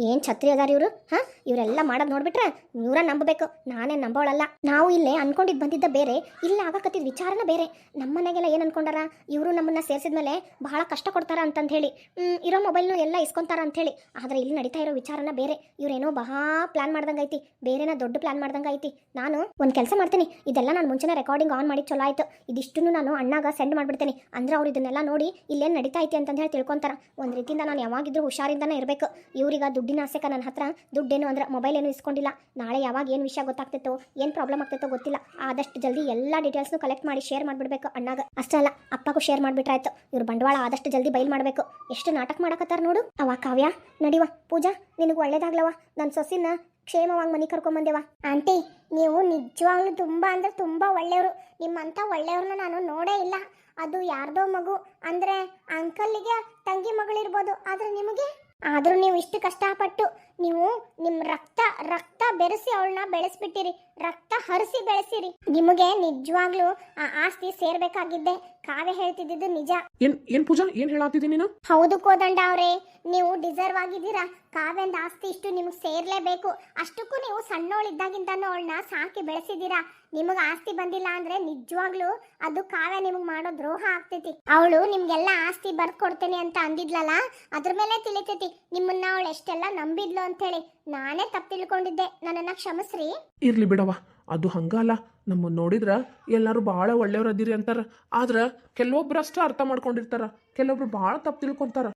ಏನ್ ಛತ್ರಿ ಅದಾರ ಇವರು ಹಾ? ಇವರೆಲ್ಲ ಮಾಡೋದ್ ನೋಡ್ಬಿಟ್ರೆ ಇವ್ರ ನಂಬಬೇಕು. ನಾನೇ ನಂಬೋಳಲ್ಲ ನಾವು ಇಲ್ಲೇ ಅನ್ಕೊಂಡಿದ್ ಬಂದಿದ್ದ ಬೇರೆ ಇಲ್ಲ ಆಗಕತ್ತಿದ್ ವಿಚಾರನ ಬೇರೆ. ನಮ್ಮ ಮನೆಗೆಲ್ಲ ಏನ್ ಅನ್ಕೊಂಡಾರ? ಇವರು ನಮ್ಮನ್ನ ಸೇರ್ಸಿದ್ಮೇಲೆ ಬಹಳ ಕಷ್ಟ ಕೊಡ್ತಾರ ಅಂತಂದ ಹೇಳಿ ಹ್ಮ್, ಇರೋ ಮೊಬೈಲ್ನು ಎಲ್ಲ ಇಸ್ಕೊಂತಾರ ಅಂತ ಹೇಳಿ ಆದ್ರೆ ಇಲ್ಲಿ ನಡೀತಾ ಇರೋ ವಿಚಾರನ ಬೇರೆ. ಇವ್ರೇನೋ ಬಹಾ ಪ್ಲಾನ್ ಮಾಡ್ದಂಗ ಐತಿ. ಬೇರೆನ ದೊಡ್ಡ ಪ್ಲಾನ್ ಮಾಡ್ದಂಗ ಐತಿ. ನಾನು ಒಂದ್ ಕೆಲಸ ಮಾಡ್ತೀನಿ. ಇದೆಲ್ಲ ನಾನು ಮುಂಚೆನ ರೆಕಾರ್ಡಿಂಗ್ ಆನ್ ಮಾಡಿ ಚಲೋ ಆಯ್ತು. ಇದಿಷ್ಟನ್ನು ನಾನು ಅಣ್ಣಾಗ ಸೆಂಡ್ ಮಾಡ್ಬಿಡ್ತೇನೆ. ಅಂದ್ರೆ ಅವ್ರು ಇದನ್ನೆಲ್ಲ ನೋಡಿ ಇಲ್ಲೇನ್ ನಡೀತಾ ಐತಿ ಅಂತ ಹೇಳಿ ತಿಳ್ಕೊಂತಾರ ಒಂದು ರೀತಿಯಿಂದ ನಾನು ಯಾವಾಗಿದ್ರೂ ಹುಷಾರಿಂದನೇ ಇರಬೇಕು. ಇವ್ರಿಗೆ ದುಡ್ಡಿನ ಆಸೆಕ ನನ್ನ ಹತ್ರ ದುಡ್ಡೇನು ಅಂದ್ರೆ ಮೊಬೈಲ್ ಏನು ಇಸ್ಕೊಂಡಿಲ್ಲ. ನಾಳೆ ಯಾವಾಗ ಏನು ವಿಷಯ ಗೊತ್ತಾಗ್ತಿತ್ತು, ಏನು ಪ್ರಾಬ್ಲಮ್ ಆಗ್ತಿತ್ತೋ ಗೊತ್ತಿಲ್ಲ. ಆದಷ್ಟು ಜಲ್ದಿ ಎಲ್ಲ ಡೀಟೇಲ್ಸ್ನು ಕಲೆಕ್ಟ್ ಮಾಡಿ ಶೇರ್ ಮಾಡಿಬಿಡ್ಬೇಕು ಅಣ್ಣಾಗ. ಅಷ್ಟೇ ಅಲ್ಲ, ಅಪ್ಪಗೂ ಶೇರ್ ಮಾಡಿಬಿಟ್ರಾಯ್ತು. ಇವ್ರ ಬಂಡವಾಳ ಆದಷ್ಟು ಜಲ್ದಿ ಬೈಲ್ ಮಾಡಬೇಕು. ಎಷ್ಟು ನಾಟಕ ಮಾಡಕತ್ತಾರ ನೋಡು. ಅವ ಕಾವ್ಯ, ನಡಿವ. ಪೂಜಾ, ನಿನಗೂ ಒಳ್ಳೇದಾಗ್ಲವ. ನನ್ನ ಸೊಸಿನ ಕ್ಷೇಮವಾಗಿ ಮನೆ ಕರ್ಕೊಂಬಂದೇವ. ಆಂಟಿ, ನೀವು ನಿಜವಾಗ್ಲೂ ತುಂಬಾ ಅಂದ್ರೆ ತುಂಬಾ ಒಳ್ಳೆಯವರು. ನಿಮ್ಮಂತ ಒಳ್ಳೆಯವ್ರನ್ನ ನಾನು ನೋಡೇ ಇಲ್ಲ. ಅದು ಯಾರ್ದೋ ಮಗು. ಅಂದ್ರೆ ಅಂಕಲ್ಗೆ ತಂಗಿ ಮಗಳಿರ್ಬೋದು. ಆದ್ರೆ ನಿಮಗೆ? ಆದ್ರೂ ನೀವು ಇಷ್ಟು ಕಷ್ಟಪಟ್ಟು ನೀವು ನಿಮ್ಮ ರಕ್ತ ರಕ್ತ ಬೆರೆಸಿ ಅವಳನ್ನ ಬೆಳೆಸ್ಬಿಟ್ಟಿರಿ. ರಕ್ತ ಹರಿಸಿ ಬೆಳೆಸಿರಿ. ನಿಮಗೆ ನಿಜವಾಗ್ಲೂ ಆ ಆಸ್ತಿ ಸೇರ್ಬೇಕಾಗಿದ್ದೆ. ಕಾವ್ಯ ಹೇಳ್ತಿದ್ದಿದ್ದು ನಿಜ. ಏನ್ ಏನ್ ಪೂಜಾ ಏನ್ ಹೇಳಾತಿದ್ದೀನಿ ನೀನು? ಹೌದು ಕೋದಂಡ ಅವ್ರೆ ನೀವು ಡಿಸರ್ವ್ ಆಗಿದ್ದೀರಾ? ಕಾವ್ಯಂದ ಆಸ್ತಿ ಇಷ್ಟು ನಿಮಗೆ ಸೇರ್ಲೇಬೇಕು. ಅಷ್ಟಕ್ಕೂ ನೀವು ಸಣ್ಣವಳಿದ್ದಾಗಿಂದನೂ ಅವಳನ್ನ ಸಾಕಿ ಬೆಳೆಸಿದ್ದೀರಾ? ನಿಮಗೆ ಆಸ್ತಿ ಬಂದಿಲ್ಲ ಅಂದ್ರೆ ನಿಜವಾಗ್ಲೂ ಅದು ಕಾವ್ಯ ನಿಮಗೆ ಮಾಡೋ ದ್ರೋಹ ಆಗ್ತೈತಿ. ಅವಳು ನಿಮ್ಗೆಲ್ಲ ಆಸ್ತಿ ಬರ್ಕೊಡ್ತೇನೆ ಅಂತ ಅಂದಿದ್ಲಲ್ಲ ಅದ್ರ ಮೇಲೆ ತಿಳಿತೈತಿ. ನಿಮ್ಮನ್ನ ಅವಳು ಎಷ್ಟೆಲ್ಲ ನಂಬಿದ್ಲು ಅಂತ ಹೇಳಿ ನಾನೇ ತಪ್ಪು ತಿಳ್ಕೊಂಡಿದ್ದೆ. ನನ್ನನ್ನ ಕ್ಷಮಿಸ್ರಿ. ಇರ್ಲಿ ಬಿಡವ ಅದು ಹಂಗಲ್ಲ. ನಮ್ಮ ನೋಡಿದ್ರ ಎಲ್ಲರೂ ಭಾಳ ಒಳ್ಳೆಯವ್ರು ಅದಿರಿ ಅಂತಾರ. ಆದ್ರೆ ಕೆಲವೊಬ್ರು ಅಷ್ಟ ಅರ್ಥ ಮಾಡ್ಕೊಂಡಿರ್ತಾರ. ಕೆಲವೊಬ್ರು ಭಾಳ ತಪ್ಪು ತಿಳ್ಕೊಂತಾರ.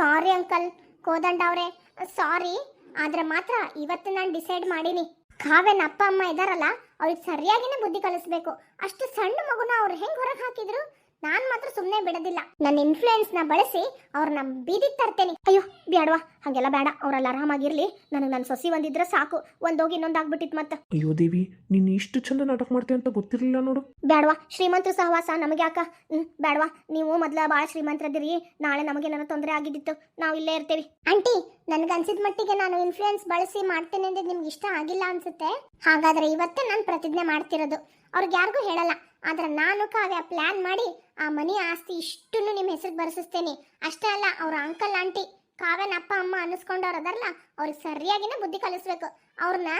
ಸಾರಿ ಅಂಕಲ್ ಕೋದಂಡ ಅವರೇ. ಸಾರಿ ಆದ್ರೆ ಮಾತ್ರ ಇವತ್ತು ನಾನು ಡಿಸೈಡ್ ಮಾಡೀನಿ. ಕಾವೇನ ಅಪ್ಪ ಅಮ್ಮ ಇದಾರಲ್ಲ, ಅವ್ರಿಗೆ ಸರಿಯಾಗಿನೇ ಬುದ್ಧಿ ಕಲಿಸ್ಬೇಕು. ಅಷ್ಟು ಸಣ್ಣ ಮಗುನ ಅವ್ರು ಹೆಂಗ್ ಹೊರಗೆ ಹಾಕಿದ್ರು? ನಾನ್ ಮಾತ್ರ ಸುಮ್ಮನೆ ಬಿಡೋದಿಲ್ಲ. ನನ್ನ ಇನ್ಫ್ಲೂಯೆನ್ಸ್ನ ಬಳಸಿ ಅವ್ರನ್ನ ಬೀದಿ ತರ್ತೇನೆ. ಅಯ್ಯೋ ಬ್ಯಾಡವಾ. ಹಂಗೆಲ್ಲ ಬೇಡ ಅವ್ರಲ್ಲಿ ಆರಾಮಾಗಿರ್ಲಿ. ನನಗೆ ನನ್ನ ಸೊಸಿ ಒಂದಿದ್ರೆ ಸಾಕು. ಒಂದೋಗಿ ಇನ್ನೊಂದು ಆಗ್ಬಿಟ್ಟಿತ್ ಮತ್ತೆ. ಅಯ್ಯೋ ದೇವಿ ನೀನು ಇಷ್ಟು ಚಂದ ನಾಟಕ ಮಾಡ್ತೀಯ ಅಂತ ಗೊತ್ತಿರಲಿಲ್ಲ ನೋಡು. ಬೇಡವಾ ಶ್ರೀಮಂತರ ಸಹವಾಸ ನಮಗೆ ಯಾಕ? ಹ್ಮ್ ಬೇಡವಾ ನೀವು ಮೊದ್ಲ ಭಾಳ ಶ್ರೀಮಂತರದಿರಿ. ನಾಳೆ ನಮಗೆ ನನ್ನ ತೊಂದರೆ ಆಗಿದ್ದಿತ್ತು. ನಾವು ಇಲ್ಲೇ ಇರ್ತೇವೆ. ಆಂಟಿ ನನ್ಗನ್ಸಿದ ಮಟ್ಟಿಗೆ ನಾನು ಇನ್ಫ್ಲೂಯೆನ್ಸ್ ಬಳಸಿ ಮಾಡ್ತೇನೆ ಅಂದ್ರೆ ನಿಮ್ಗೆ ಇಷ್ಟ ಆಗಿಲ್ಲ ಅನ್ಸುತ್ತೆ? ಹಾಗಾದ್ರೆ ಇವತ್ತೇ ನಾನು ಪ್ರತಿಜ್ಞೆ ಮಾಡ್ತಿರೋದು. ಅವ್ರಿಗೆ ಯಾರಿಗೂ ಹೇಳಲ್ಲ. ಆದ್ರೆ ನಾನು ಕಾವ್ಯ ಪ್ಲಾನ್ ಮಾಡಿ ಆ ಮನಿ ಆಸ್ತಿ ಇಷ್ಟನ್ನು ನಿಮ್ಮ ಹೆಸರಿಗೆ ಬರೆಸಿಸ್ತೇನೆ. ಅಷ್ಟೇ ಅಲ್ಲ, ಅವ್ರ ಅಂಕಲ್ ಆಂಟಿ ಕಾವ್ಯನ ಅಪ್ಪ, ಅಮ್ಮ ಅನ್ನಿಸ್ಕೊಂಡವ್ರು ಅದರಲ್ಲ, ಅವ್ರಿಗೆ ಸರಿಯಾಗಿನೇ ಬುದ್ಧಿ ಕಲಿಸ್ಬೇಕು. ಅವ್ರನ್ನ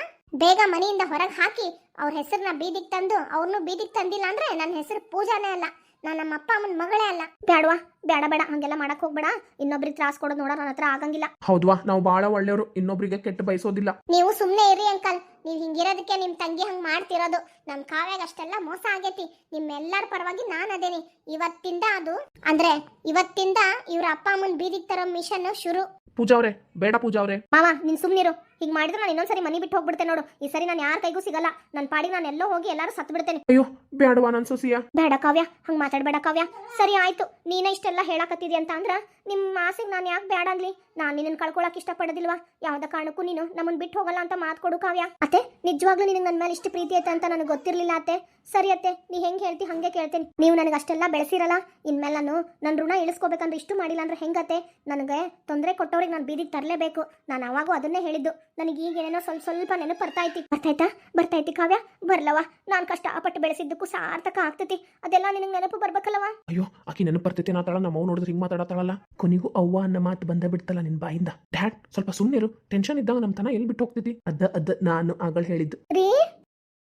ಬೇಗ ಮನೆಯಿಂದ ಹೊರಗೆ ಹಾಕಿ ಅವ್ರ ಹೆಸರನ್ನ ಬೀದಿಗೆ ತಂದು ಅವ್ರನ್ನೂ ಬೀದಿಗೆ ತಂದಿಲ್ಲ ಅಂದ್ರೆ ನನ್ನ ಹೆಸರು ಪೂಜಾನೇ ಅಲ್ಲ. ನಾನು ನಮ್ಮ ಅಪ್ಪ ಅಮ್ಮನ ಮಗಳೇ ಅಲ್ಲ. ಬೇಡವಾ ಬೇಡ ಬೇಡ ಹಂಗೆಲ್ಲ ಮಾಡಕ್ ಹೋಗ್ಬೇಡ. ಇನ್ನೊಬ್ರಿಗೆ ತ್ರಾಸ್ ಕೊಡೋದು ನೋಡ ನನ್ನ ಹತ್ರ ಆಗಂಗಿಲ್ಲ. ಹೌದ್ವಾ ನಾವು ಬಹಳ ಒಳ್ಳೆಯವರು ಇನ್ನೊಬ್ರಿಗೆ ಕೆಟ್ಟ ಬಯಸೋದಿಲ್ಲ. ನೀವು ಸುಮ್ಮನೆ ಇರಿ ಅಂಕಲ್. ನೀವು ಹಿಂಗಿರೋದಕ್ಕೆ ನಿಮ್ಮ ತಂಗಿ ಹಂಗೆ ಮಾಡ್ತಿರೋದು. ನಮ್ಮ ಕಾವ್ಯಾಗ ಅಷ್ಟೆಲ್ಲ ಮೋಸ ಆಗೈತಿ. ನಿಮ್ಮೆಲ್ಲರ ಪರವಾಗಿ ನಾನು ಅದೇನಿ. ಇವತ್ತಿಂದ ಅದು ಅಂದ್ರೆ ಇವತ್ತಿಂದ ಇವ್ರ ಅಪ್ಪ ಅಮ್ಮನ ಬೀದಿಗೆ ತರೋ ಮಿಷನ್ ಶುರು. ಪೂಜಾ ಅವ್ರೆ ಬೇಡ ಪೂಜಾ ಅವ್ರೆ ಮಾವ ನೀನ್ ಸುಮ್ನಿರು. ಹೀಗೆ ಮಾಡಿದ್ರೆ ನಾನು ಇನ್ನೊಂದ್ಸರಿ ಮನಿ ಬಿಟ್ಟು ಹೋಗ್ಬಿಡ್ತೇನೆ ನೋಡು. ಈ ಸರಿ ನಾನು ಯಾರ ಕೈಗೂ ಸಿಗಲ್ಲ. ನನ್ನ ಪಾಡಿ ನಾನು ಎಲ್ಲೋ ಹೋಗಿ ಎಲ್ಲರೂ ಸತ್ತು ಬಿಡ್ತೇನೆ. ಅಯ್ಯೋ ಬೇಡವಾ ನನ್ನ ಸೊಸಿಯ. ಬೇಡ ಕಾವ್ಯ ಹಂಗೆ ಮಾತಾಡ್ಬೇಡ ಕಾವ್ಯ. ಸರಿ ಆಯ್ತು ನೀನೇ ಇಷ್ಟೆಲ್ಲ ಹೇಳಕತ್ತಿದ್ಯ ಅಂತ ಅಂದ್ರ ನಿಮ್ಮ ಆಸೆಗೆ ನಾನು ಯಾಕೆ ಬೇಡ ಅನ್ಲಿ? ನಾನು ನಿನ್ನ ಕಳ್ಕೊಳಕ್ ಇಷ್ಟಪಡೋದಿಲ್ವಾ? ಯಾವ್ದ ಕಾರಣಕ್ಕೂ ನೀನು ನಮ್ಮನ್ ಬಿಟ್ಟು ಹೋಗಲ್ಲ ಅಂತ ಮಾತು ಕೊಡು ಕಾವ್ಯ. ಅತ್ತೆ ನಿಜವಾಗ್ಲೂ ನಿನಗೆ ನನ್ನ ಮೇಲೆ ಇಷ್ಟು ಪ್ರೀತಿ ಐತೆ ಅಂತ ನನಗೆ ಗೊತ್ತಿರಲಿಲ್ಲ ಅತ್ತೆ. ಸರಿ ಅತ್ತೆ ನೀ ಹೆಂಗೆ ಹೇಳ್ತಿ ಹಂಗೆ ಕೇಳ್ತೀನಿ. ನೀವು ನನಗೆ ಅಷ್ಟೆಲ್ಲ ಬೆಳೆಸಿರಲ್ಲ. ಇನ್ಮೇಲೆ ನಾನು ನನ್ನ ಋಣ ಇಳಿಸ್ಕೋಬೇಕಂದ್ರೆ ಇಷ್ಟು ಮಾಡಿಲ್ಲ ಅಂದ್ರೆ ಹೆಂಗತ್ತೆ? ನನಗೆ ತೊಂದರೆ ಕೊಟ್ಟವ್ರಿಗೆ ನಾನು ಬೀದಿಗೆ ತರಲೇಬೇಕು. ನಾನು ಅವಾಗೂ ಅದನ್ನೇ ಹೇಳಿದ್ದು. ನನಗೆ ಈಗ ಏನೇನೋ ಸ್ವಲ್ಪ ಸ್ವಲ್ಪ ನೆನಪು ಬರ್ತೈತಿ ಬರ್ತಾಯ್ತಾ? ಬರ್ತಾಯ್ತಿ ಕಾವ್ಯ? ಬರ್ಲವ ನಾನು ಕಷ್ಟಪಟ್ಟು ಬೆಳೆಸಿದ್ದಕ್ಕೂ ಸಾರ್ಥಕ ಆಗ್ತೈತಿ. ಅದೆಲ್ಲ ನಿನಗೆ ನೆನಪು ಬರ್ಬೇಕಲ್ಲವ ಅಯ್ಯೋ ಆಕಿ ನೆನಪು ಬರ್ತೈತಿ ನಾ ತಾಳ ನಮ್ಮ ನೋಡಿದ್ರೆ ಹಿಂಗೆ ಮಾತಾಡತಾಳಲ್ಲ ಕೊನೆಗೂ ಅವ್ವ ಅನ್ನೋ ಮಾತು ಬಂದ ಬಿಡ್ತಲ್ಲ ನಿನ್ ಬಾಯಿಂದ. ಡ್ಯಾಡ್ ಸ್ವಲ್ಪ ಸುಮ್ಮನಿರು ಟೆನ್ಷನ್ ಇದ್ದಾಗ ನಮ್ಮ ತನ ಎಲ್ಲಿ ಬಿಟ್ಟು ಹೋಗ್ತೈತಿ? ಅದ ಅದ ನಾನು ಆಗಳ ಹೇಳಿದ್ದು. ರೀ?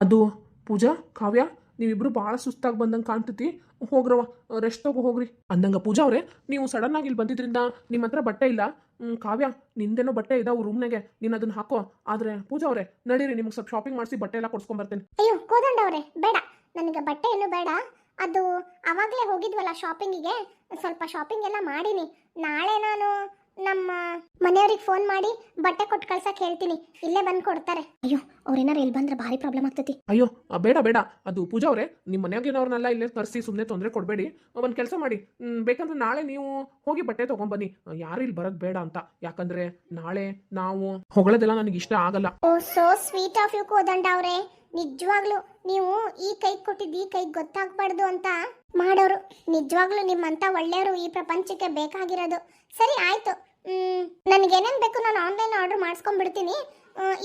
ಅದು ಪೂಜಾ ಕಾವ್ಯ? ನೀವಿಬ್ರು ಭಾಳ ಸುಸ್ತಾಗಿ ಬಂದಂಗೆ ಕಾಣ್ತೈತಿ ಹೋಗ್ರವ ರೆಸ್ಟ್ ತಗೋ ಹೋಗ್ರಿ. ಅಂದಂಗೆ ಪೂಜಾ ಅವ್ರೆ, ನೀವು ಸಡನ್ ಆಗಿ ಇಲ್ಲಿ ಬಂದಿದ್ರಿಂದ ನಿಮ್ಮ ಹತ್ರ ಬಟ್ಟೆ ಇಲ್ಲ. ಕಾವ್ಯ, ನಿಂದೇನೋ ಬಟ್ಟೆ ಇದಾವು ರೂಮ್ನಾಗೆ ನೀನು ಅದನ್ನ ಹಾಕೋ. ಆದ್ರೆ ಪೂಜಾ ಅವ್ರೆ, ನಡೀರಿ, ನಿಮ್ಗೆ ಸ್ವಲ್ಪ ಶಾಪಿಂಗ್ ಮಾಡಿಸಿ ಬಟ್ಟೆ ಎಲ್ಲ ಕೊಡ್ಸ್ಕೊಂಡ್ ಬರ್ತೇನೆ. ಅಯ್ಯೋ ಕೋದಂಡ ಅವ್ರೆ, ಬೇಡ. ನನಗೆ ಬಟ್ಟೆ ಏನು ಬೇಡ. ಅದು ಅವಾಗಲೇ ಹೋಗಿದ್ವಲ್ಲ ಶಾಪಿಂಗಿಗೆ ಸ್ವಲ್ಪ ಶಾಪಿಂಗ್ ಎಲ್ಲ ಮಾಡೀನಿ. ನಾಳೆ ನಾನು ನಮ್ಮ ಮನೆಯವ್ರಿಗೆ ಫೋನ್ ಮಾಡಿ ಬಟ್ಟೆ ಕೊಟ್ಟು ಕಳ್ಸಕ್ ಹೇಳ್ತೀನಿ. ಇಲ್ಲೇ ಬಂದು ಕೊಡ್ತಾರೆ. ಅಯ್ಯೋ ಅವ್ರೇನಾರು ಇಲ್ಲಿ ಬಂದ್ರೆ ಭಾರಿ ಪ್ರಾಬ್ಲಮ್ ಆಗ್ತೈತಿ. ಅಯ್ಯೋ ಆ, ಬೇಡ ಬೇಡ. ಅದು ಪೂಜಾ ಅವರೇ ನಿಮ್ಮ ಮನೆಯಾಗಿನವ್ರನ್ನೆಲ್ಲ ಇಲ್ಲೇ ತರಿಸಿ ಸುಮ್ಮನೆ ತೊಂದರೆ ಕೊಡಬೇಡಿ. ಒಂದು ಕೆಲಸ ಮಾಡಿ. ಮ್, ಬೇಕಂದ್ರೆ ನಾಳೆ ನೀವು ಹೋಗಿ ಬಟ್ಟೆ ತೊಗೊಂಬನ್ನಿ ಯಾರು ಇಲ್ಲಿ ಬರೋದು ಬೇಡ ಅಂತ. ಯಾಕಂದ್ರೆ ನಾಳೆ ನಾವು ಹೊಗಳೋದೆಲ್ಲ ನನಗೆ ಇಷ್ಟ ಆಗಲ್ಲ. ಓ so sweet of you Kodanda ಅವ್ರೆ. ನಿಜವಾಗ್ಲು ನೀವು ಈ ಕೈ ಕೊಟ್ಟಿದ್ದು ಈ ಕೈ ಗೊತ್ತಾಗ್ಬಾರ್ದು ಅಂತ ಮಾಡೋರು. ನಿಜವಾಗ್ಲು ನಿಮ್ಮಂತ ಒಳ್ಳೆಯವರು ಈ ಪ್ರಪಂಚಕ್ಕೆ ಬೇಕಾಗಿರೋದು. ಸರಿ ಆಯ್ತು. ಮ್, ಏನೇನು ಬೇಕು ನಾನು ಆನ್ಲೈನ್ ಆರ್ಡರ್ ಮಾಡಿಸ್ಕೊಂಡ್ಬಿಡ್ತೀನಿ.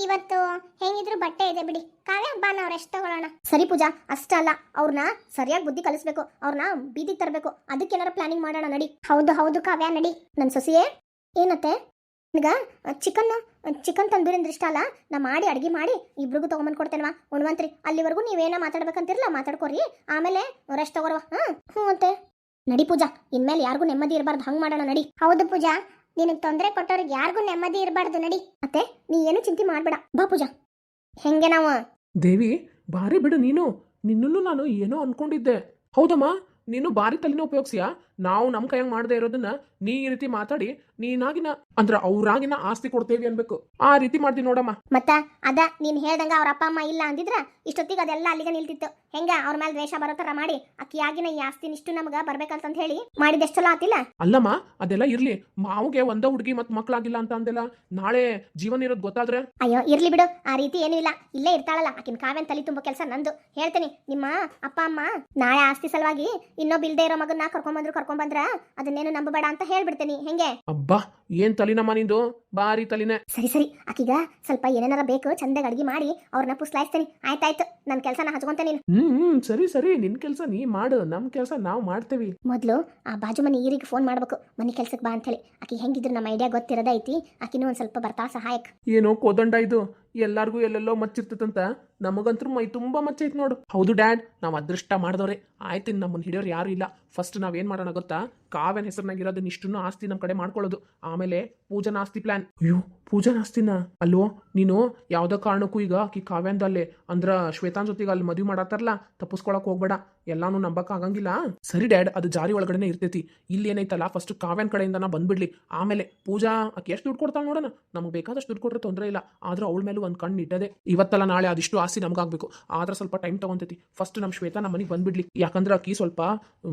ಇವತ್ತು ಹೆಂಗಿದ್ರು ಬಟ್ಟೆ ಇದೆ ಬಿಡಿ. ಕಾವ್ಯ ಬಾ ನಾವು ರೆಸ್ಟ್ ತಗೊಳ್ಳೋಣ. ಸರಿ ಪೂಜಾ ಅಷ್ಟಲ್ಲ ಅವ್ರನ್ನ ಸರಿಯಾಗಿ ಬುದ್ಧಿ ಕಲಿಸ್ಬೇಕು ಅವ್ರನ್ನ ಬೀದಿ ತರಬೇಕು ಅದಕ್ಕೆ ಏನಾರ ಪ್ಲಾನಿಂಗ್ ಮಾಡೋಣ ನಡಿ. ಹೌದು ಹೌದು ಕಾವ್ಯ ನಡಿ. ನನ್ನ ಸೊಸೆಯೇ ಏನತ್ತೆ? ಈಗ ಚಿಕನ್ ಚಿಕನ್ ತಂದೂರಿ ಅಂದ್ರೆ ಇಷ್ಟ ಅಲ್ಲ ನಾ ಮಾಡಿ ಅಡಿಗೆ ಮಾಡಿ ಇಬ್ರಿಗೂ ತೊಗೊಂಬಂದು ಕೊಡ್ತೇನವಾ ಉಣ್ವಂತ್ರಿ ಅಲ್ಲಿವರೆಗೂ ನೀವೇನ ಮಾತಾಡ್ಬೇಕಂತಿರಲ್ಲ ಮಾತಾಡ್ಕೊರಿ. ಆಮೇಲೆ ರೆಸ್ಟ್ ತಗೋರವಾ ಹಾಂ? ಹ್ಞೂ ಅಂತೆ. ನಡಿ ಪೂಜಾ ಇನ್ಮೇಲೆ ಯಾರಿಗೂ ನೆಮ್ಮದಿ ಇರಬಾರ್ದು ಹಂಗೆ ಮಾಡೋಣ ನಡಿ. ಹೌದು ಪೂಜಾ ನಿನಗೆ ತೊಂದರೆ ಕೊಟ್ಟವ್ರಿಗೆ ಯಾರಿಗೂ ನೆಮ್ಮದಿ ಇರಬಾರ್ದು, ನಡಿ. ಅತ್ತೆ, ನೀ ಏನು ಚಿಂತೆ ಮಾಡಬೇಡ. ಬಾ ಪೂಜಾ. ಹೆಂಗೆ ನಾವು? ದೇವಿ, ಬಾರಿ ಬಿಡು ನೀನು. ನಿನ್ನನ್ನು ನಾನು ಏನೋ ಅನ್ಕೊಂಡಿದ್ದೆ. ಹೌದಮ್ಮ, ನೀನು ಬಾರಿ ತಲೆನ ಉಪಯೋಗಿಸಿಯಾ? ನಾವು ನಮ್ಮ ಕೈಯಂಗ್ ಮಾಡದೇ ಇರೋದನ್ನ ನೀ ಈ ರೀತಿ ಮಾತಾಡಿ ನೀನಾಗಿನ ಅಂದ್ರ ಅವ್ರಾಗಿನ ಆಸ್ತಿ ಕೊಡ್ತೇವಿ ಅನ್ಬೇಕು. ಆ ರೀತಿ ಮಾಡ್ತೀನಿ ನೋಡಮ್ಮ. ಮತ್ತ ಅದ ನೀನ್ ಹೇಳ್ದಂಗ ಅವ್ರ ಅಪ್ಪ ಅಮ್ಮ ಇಲ್ಲ ಅಂದಿದ್ರ ಇಷ್ಟೊತ್ತಿಗೆ ಅದೆಲ್ಲ ಅಲ್ಲಿಗೆ ನಿಲ್ತಿತ್ತು. ಹೆಂಗ ಅವ್ರ ಮೇಲೆ ದ್ವೇಷ ಬರೋ ತರ ಮಾಡಿ ಅಕ್ಕಿಯಾಗಿನ ಆಗಿನ ಈ ಆಸ್ತಿ ಇಷ್ಟು ನಮಗ ಬರ್ಬೇಕಂತ ಹೇಳಿ ಮಾಡಿದೆಷ್ಟಲ್ಲ ಆತಿಲ್ಲ? ಅಲ್ಲಮ್ಮ ಅದೆಲ್ಲ ಇರ್ಲಿ. ಮಾವುಗೆ ಒಂದ ಹುಡುಗಿ ಮತ್ ಮಕ್ಳಾಗಿಲ್ಲ ಅಂತ ಅಂದೆಲ್ಲ ನಾಳೆ ಜೀವನ ಇರೋದ್ ಗೊತ್ತಾದ್ರೆ? ಅಯ್ಯೋ ಇರ್ಲಿ ಬಿಡು. ಆ ರೀತಿ ಏನೂ ಇಲ್ಲ. ಇಲ್ಲೇ ಇರ್ತಾಳಲ್ಲ. ಆಕಿನ ಕಾವ್ಯನ್ ತಲೆ ತುಂಬಾ ಕೆಲಸ ನಂದು. ಹೇಳ್ತೀನಿ. ನಿಮ್ಮ ಅಪ್ಪ ಅಮ್ಮ ನಾಳೆ ಆಸ್ತಿ ಸಲುವಾಗಿ ಇನ್ನೊಬ್ಬ ಇಲ್ದೇ ಇರೋ ಮಗನ್ನ ಕರ್ಕೊಂಬಂದ್ರು ಕರ್ಕೊಂಬಂದ್ರ ಅದನ್ನೇನು ನಂಬಬೇಡ ಅಂತ ಹೇಳ್ಬಿಡ್ತೀನಿ. ಹೆಂಗೆ? ಅಬ್ಬಾ ಏನ್ ತಲಿನಮ್ಮ ನಿಂದು? ಬಾರಿ ತಲಿನೇ. ಸರಿ ಸರಿ. ಆಕಿಗ ಸ್ವಲ್ಪ ಏನೇನಾರ ಬೇಕು ಚಂದಾಗ ಅಡ್ಗೆ ಮಾಡಿ ಅವ್ರನ್ನ ಪುಸ್ಲಾಯಿಸ್ತೀನಿ. ಆಯ್ತಾಯ್ತು. ನನ್ನ ಕೆಲಸನ ಹಚ್ಕೊಂತ ನೀನು. ಹ್ಮ್ ಸರಿ ಸರಿ. ನಿನ್ ಕೆಲಸ ನೀ ಮಾಡು. ನಮ್ ಕೆಲಸ ನಾವ್ ಮಾಡ್ತೇವಿ. ಮೊದ್ಲು ಆ ಬಾಜು ಮನೆ ಈರಿಗೆ ಫೋನ್ ಮಾಡ್ಬೇಕು. ಮನೆ ಕೆಲ್ಸಕ್ಕೆ ಬಾ ಅಂತ ಹೇಳಿ. ಆಕಿ ಹೆಂಗಿದ್ರು ನಮ್ಮ ಐಡಿಯಾ ಗೊತ್ತಿರೋದೈತಿ. ಆಕಿನೂ ಒಂದ್ ಸ್ವಲ್ಪ ಬರ್ತಾ ಸಹಾಯಕ್. ಏನೋ ಕೋದಂಡ ಇದು. ಎಲ್ಲಾರ್ಗೂ ಎಲ್ಲೆಲ್ಲೋ ಮಚ್ಚಿರ್ತದಂತ ನಮಗಂತೂ ಮೈ ತುಂಬಾ ಮಚ್ಚೈತ್ ನೋಡು. ಹೌದು ಡ್ಯಾಡ್, ನಾವು ಅದೃಷ್ಟ ಮಾಡಿದವ್ರೆ. ಆಯ್ತು ನಮ್ಮನ್ನು ಹಿಡಿಯೋರು ಯಾರು ಇಲ್ಲ. ಫಸ್ಟ್ ನಾವೇನು ಮಾಡೋಣ ಗೊತ್ತಾ? ಕಾವ್ಯನ ಹೆಸರಿನಾಗಿರೋದನ್ನ ಇಷ್ಟನ್ನು ಆಸ್ತಿ ನಮ್ಮ ಕಡೆ ಮಾಡ್ಕೊಳ್ಳೋದು. ಆಮೇಲೆ ಪೂಜನ ಆಸ್ತಿ ಪ್ಲಾನ್ ಅಯ್ಯೋ, ಪೂಜನ ಆಸ್ತಿನ? ಅಲ್ವೋ ನೀನು ಯಾವುದೋ ಕಾರಣಕ್ಕೂ ಈಗ ಆಕಿ ಕಾವ್ಯಂದಲ್ಲೇ, ಅಂದ್ರ ಶ್ವೇತಾನ್ ಜೊತೆಗೆ ಅಲ್ಲಿ ಮದುವೆ ಮಾಡತ್ತಾರಲ್ಲ ತಪ್ಪಿಸ್ಕೊಳಕ್ ಹೋಗ್ಬೇಡ. ಎಲ್ಲಾನು ನಂಬಕ್ ಆಗಂಗಿಲ್ಲ. ಸರಿ ಡ್ಯಾಡ್, ಅದು ಜಾರಿ ಒಳಗಡೆನೆ ಇರ್ತೈತಿ. ಇಲ್ಲಿ ಏನೈತಲ್ಲ ಫಸ್ಟ್ ಕಾವ್ಯನ್ ಕಡೆಯಿಂದನ ಬಂದ್ಬಿಡ್ಲಿ. ಆಮೇಲೆ ಪೂಜಾ ಆಕೆ ಎಷ್ಟು ದುಡ್ಡು ಕೊಡ್ತಾಳೆ ನೋಡೋಣ. ನಮ್ಗೆ ಬೇಕಾದಷ್ಟು ದುಡ್ಡು ಕೊಟ್ರೆ ತೊಂದರೆ ಇಲ್ಲ. ಆದ್ರೆ ಅವಳ ಮೇಲೂ ಒಂದು ಕಣ್ಣು ಇಟ್ಟದೆ. ಇವತ್ತಲ್ಲ ನಾಳೆ ಅದಿಷ್ಟು ಆಸ್ತಿ ನಮ್ಗಾಗ್ಬೇಕು. ಆದ್ರೆ ಸ್ವಲ್ಪ ಟೈಮ್ ತಗೊಂತೈತಿ. ಫಸ್ಟ್ ನಮ್ಮ ಶ್ವೇತಾ ನಮ್ಮ ಮನೆಗೆ ಬಂದ್ಬಿಡ್ಲಿ. ಯಾಕಂದ್ರೆ ಆಕಿ ಸ್ವಲ್ಪ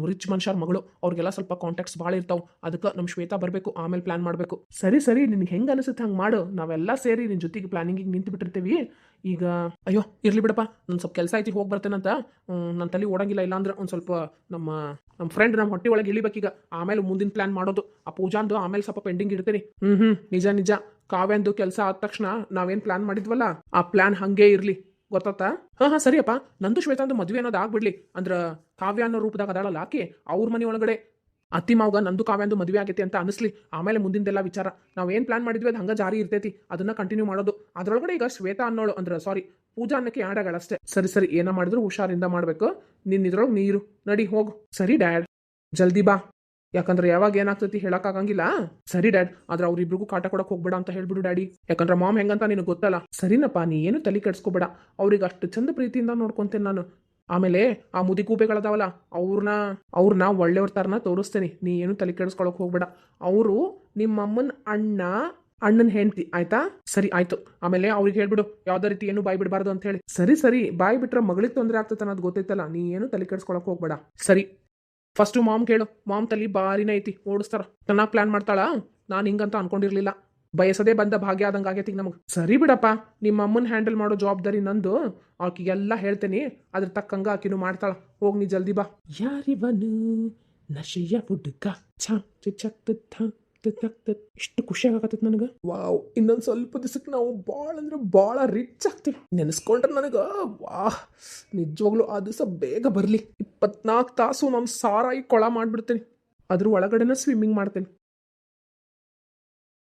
ರಿಚ್ ಮನುಷ್ಯರ ಮಗಳು. ಅವ್ರಿಗೆಲ್ಲ ಸ್ವಲ್ಪ ಕಾಂಟ್ಯಾಕ್ಟ್ಸ್ ಭಾಳ ಇರ್ತಾವ. ಅದಕ್ಕೆ ನಮ್ಮ ಶ್ವೇತಾ ಬರಬೇಕು. ಆಮೇಲೆ ಪ್ಲಾನ್ ಮಾಡಬೇಕು. ಸರಿ ಸರಿ, ನಿನ್ಗೆ ಹೆಂಗೆ ಅನಿಸುತ್ತೆ ಹಂಗೆ ಮಾಡು. ನಾವೆಲ್ಲ ಸೇರಿ ನಿನ್ನ ಜೊತೆಗೆ ಪ್ಲಾನಿಂಗಿಗೆ ನಿಂತು ಬಿಟ್ಟಿರ್ತೀವಿ ಈಗ, ಅಯ್ಯೋ, ಇರ್ಲಿ ಬಿಡಪ್ಪ ನನ್ನ ಸ್ವಲ್ಪ ಕೆಲಸ ಐತಿ, ಹೋಗಿ ಬರ್ತೇನಂತ ನನ್ನ ತಲೆ ಓಡಂಗಿಲ್ಲ ಇಲ್ಲಾಂದ್ರೆ ಒಂದು ಸ್ವಲ್ಪ ನಮ್ಮ ನಮ್ಮ ಫ್ರೆಂಡ್ ನಮ್ಮ ಹೊಟ್ಟೆ ಒಳಗೆ ಇಳಿಬೇಕೀಗ ಆಮೇಲೆ ಮುಂದಿನ ಪ್ಲಾನ್ ಮಾಡೋದು. ಆ ಪೂಜಾಂದು ಆಮೇಲೆ ಸ್ವಲ್ಪ ಪೆಂಡಿಂಗ್ ಇಡ್ತೀನಿ. ಹ್ಞೂ ಹ್ಞೂ ನಿಜ ನಿಜ. ಕಾವ್ಯಂದು ಕೆಲಸ ಆದ ತಕ್ಷಣ ನಾವೇನ್ ಪ್ಲಾನ್ ಮಾಡಿದ್ವಲ್ಲ, ಆ ಪ್ಲಾನ್ ಹಂಗೆ ಇರ್ಲಿ. ಗೊತ್ತಾತ ಹಾ, ಹಾಂ, ಸರಿಯಪ್ಪ. ನಂದು ಶ್ವೇತಾಂದು ಮದುವೆ ಅನ್ನೋದು ಆಗ್ಬಿಡ್ಲಿ. ಅಂದ್ರ ಕಾವ್ಯ ಅನ್ನೋ ರೂಪದಾಗ ಅದಾಳಲ್ಲ ಆಕೆ, ಅವ್ರ ಮನೆ ಒಳಗಡೆ. ಅತ್ತಿ ಮಾವ್ಗ ನಂದು ಕಾವ್ಯಂದು ಮದುವೆ ಆಗೈತಿ ಅಂತ ಅನಿಸ್ಲಿ ಆಮೇಲೆ ಮುಂದಿಂದೆಲ್ಲ ವಿಚಾರ. ನಾವು ಏನು ಪ್ಲಾನ್ ಮಾಡಿದ್ವಿ ಅದು ಹಂಗೆ ಜಾರಿ ಇರ್ತೈತಿ. ಅದನ್ನ ಕಂಟಿನ್ಯೂ ಮಾಡೋದು. ಅದರೊಳಗಡೆ ಈಗ ಶ್ವೇತಾ ಅನ್ನೋಳು ಅಂದ್ರೆ ಸಾರಿ ಪೂಜಾ ಅನ್ನಕ್ಕೆ ಆಡಗಳು ಅಷ್ಟೇ. ಸರಿ ಸರಿ, ಏನ ಮಾಡಿದ್ರು ಹುಷಾರಿಂದ ಮಾಡಬೇಕು. ನಿನ್ನ ಇದ್ರೊಳಗೆ ನೀರು ನಡಿ, ಹೋಗು. ಸರಿ ಡ್ಯಾಡ್ ಜಲ್ದಿ ಬಾ. ಯಾಕಂದ್ರೆ ಯಾವಾಗ ಏನಾಗ್ತೈತಿ ಹೇಳಕ್ಕಾಗಂಗಿಲ್ಲ ಸರಿ ಡ್ಯಾಡ್ ಆದ್ರೆ ಅವ್ರಿಬ್ರಿಗೂ ಕಾಟ ಕೊಡಕ್ ಹೋಗ್ಬೇಡ ಅಂತ ಹೇಳ್ಬಿಡು ಡ್ಯಾಡಿ ಯಾಕಂದ್ರೆ ಮಾಮ್ ಹೆಂಗಂತ ನಿನಗೆ ಗೊತ್ತಲ್ಲ. ಸರಿನಪ್ಪ, ನೀ ಏನು ತಲೆ ಕೆಡ್ಸ್ಕೊಬೇಡ. ಅವ್ರಿಗೆ ಅಷ್ಟು ಚಂದ ಪ್ರೀತಿಯಿಂದ ನೋಡ್ಕೊಂತೇನೆ ನಾನು. ಆಮೇಲೆ ಆ ಮುದಿ ಕೂಪೆಗಳದಾವಲ್ಲ ಅವ್ರನ್ನ ಅವ್ರನ್ನ ಒಳ್ಳೆಯವ್ರ ಥರನ ತೋರಿಸ್ತೇನೆ. ನೀ ಏನು ತಲೆ ಕೆಡಿಸ್ಕೊಳಕ್ ಹೋಗ್ಬೇಡ. ಅವರು ನಿಮ್ಮಮ್ಮನ ಅಣ್ಣ, ಅಣ್ಣನ ಹೆಂಡತಿ, ಆಯ್ತಾ? ಸರಿ, ಆಯ್ತು. ಆಮೇಲೆ ಅವ್ರಿಗೆ ಹೇಳ್ಬಿಡು, ಯಾವ್ದೇ ರೀತಿ ಏನು ಬಾಯ್ ಬಿಡಬಾರ್ದು ಅಂತ ಹೇಳಿ. ಸರಿ ಸರಿ, ಬಾಯ್ ಬಿಟ್ರೆ ಮಗಳಿಗೆ ತೊಂದರೆ ಆಗ್ತದೆ ಅನ್ನೋದು ಗೊತ್ತೈತಲ್ಲ, ನೀ ಏನು ತಲೆ ಕೆಡಿಸ್ಕೊಳಕ್ ಹೋಗ್ಬೇಡ. ಸರಿ ಫಸ್ಟು ಮಾಮ್ ಕೇಳು. ಮಾಮ್ ತಲೆ ಬಾರಿನ ಐತಿ, ಓಡಿಸ್ತಾರ. ಚೆನ್ನಾಗಿ ಪ್ಲಾನ್ ಮಾಡ್ತಾಳ? ನಾನು ಹಿಂಗಂತ ಅನ್ಕೊಂಡಿರ್ಲಿಲ್ಲ. ಬಯಸದೇ ಬಂದ ಭಾಗ್ಯ ಆದಂಗೆ ಆಗೈತಿ. ನಮಗೆ ಸರಿ ಬಿಡಪ್ಪ, ನಿಮ್ಮ ಅಮ್ಮನ ಹ್ಯಾಂಡಲ್ ಮಾಡೋ ಜವಾಬ್ದಾರಿ ನಂದು. ಆಕಿಗೆಲ್ಲ ಹೇಳ್ತೇನೆ, ಅದ್ರ ತಕ್ಕಂಗ ಆಕಿನೂ ಮಾಡ್ತಾಳ. ಹೋಗ್ ನೀ ಜಲ್ದಿ ಬಾ. ಯಾರಿವನು ನಶೆಯ ಹುಡುಗ? ಎಷ್ಟು ಖುಷಿ ಆಗತ್ತ ನನಗೆ. ವಾವ್, ಇನ್ನೊಂದು ಸ್ವಲ್ಪ ದಿವಸಕ್ಕೆ ನಾವು ಭಾಳ ಅಂದ್ರೆ ಭಾಳ ರಿಚ್ ಆಗ್ತೀವಿ. ನೆನೆಸ್ಕೊಂಡ್ರೆ ನನಗೆ, ವಾಹ್, ನಿಜವಾಗ್ಲೂ ಆ ದಿವಸ ಬೇಗ ಬರಲಿ. ಇಪ್ಪತ್ನಾಲ್ಕು ತಾಸು ನಾನು ಸಾರಾಯಿ ಕೊಳ ಮಾಡಿಬಿಡ್ತೀನಿ. ಅದ್ರ ಒಳಗಡೆನ ಸ್ವಿಮ್ಮಿಂಗ್ ಮಾಡ್ತೇನೆ.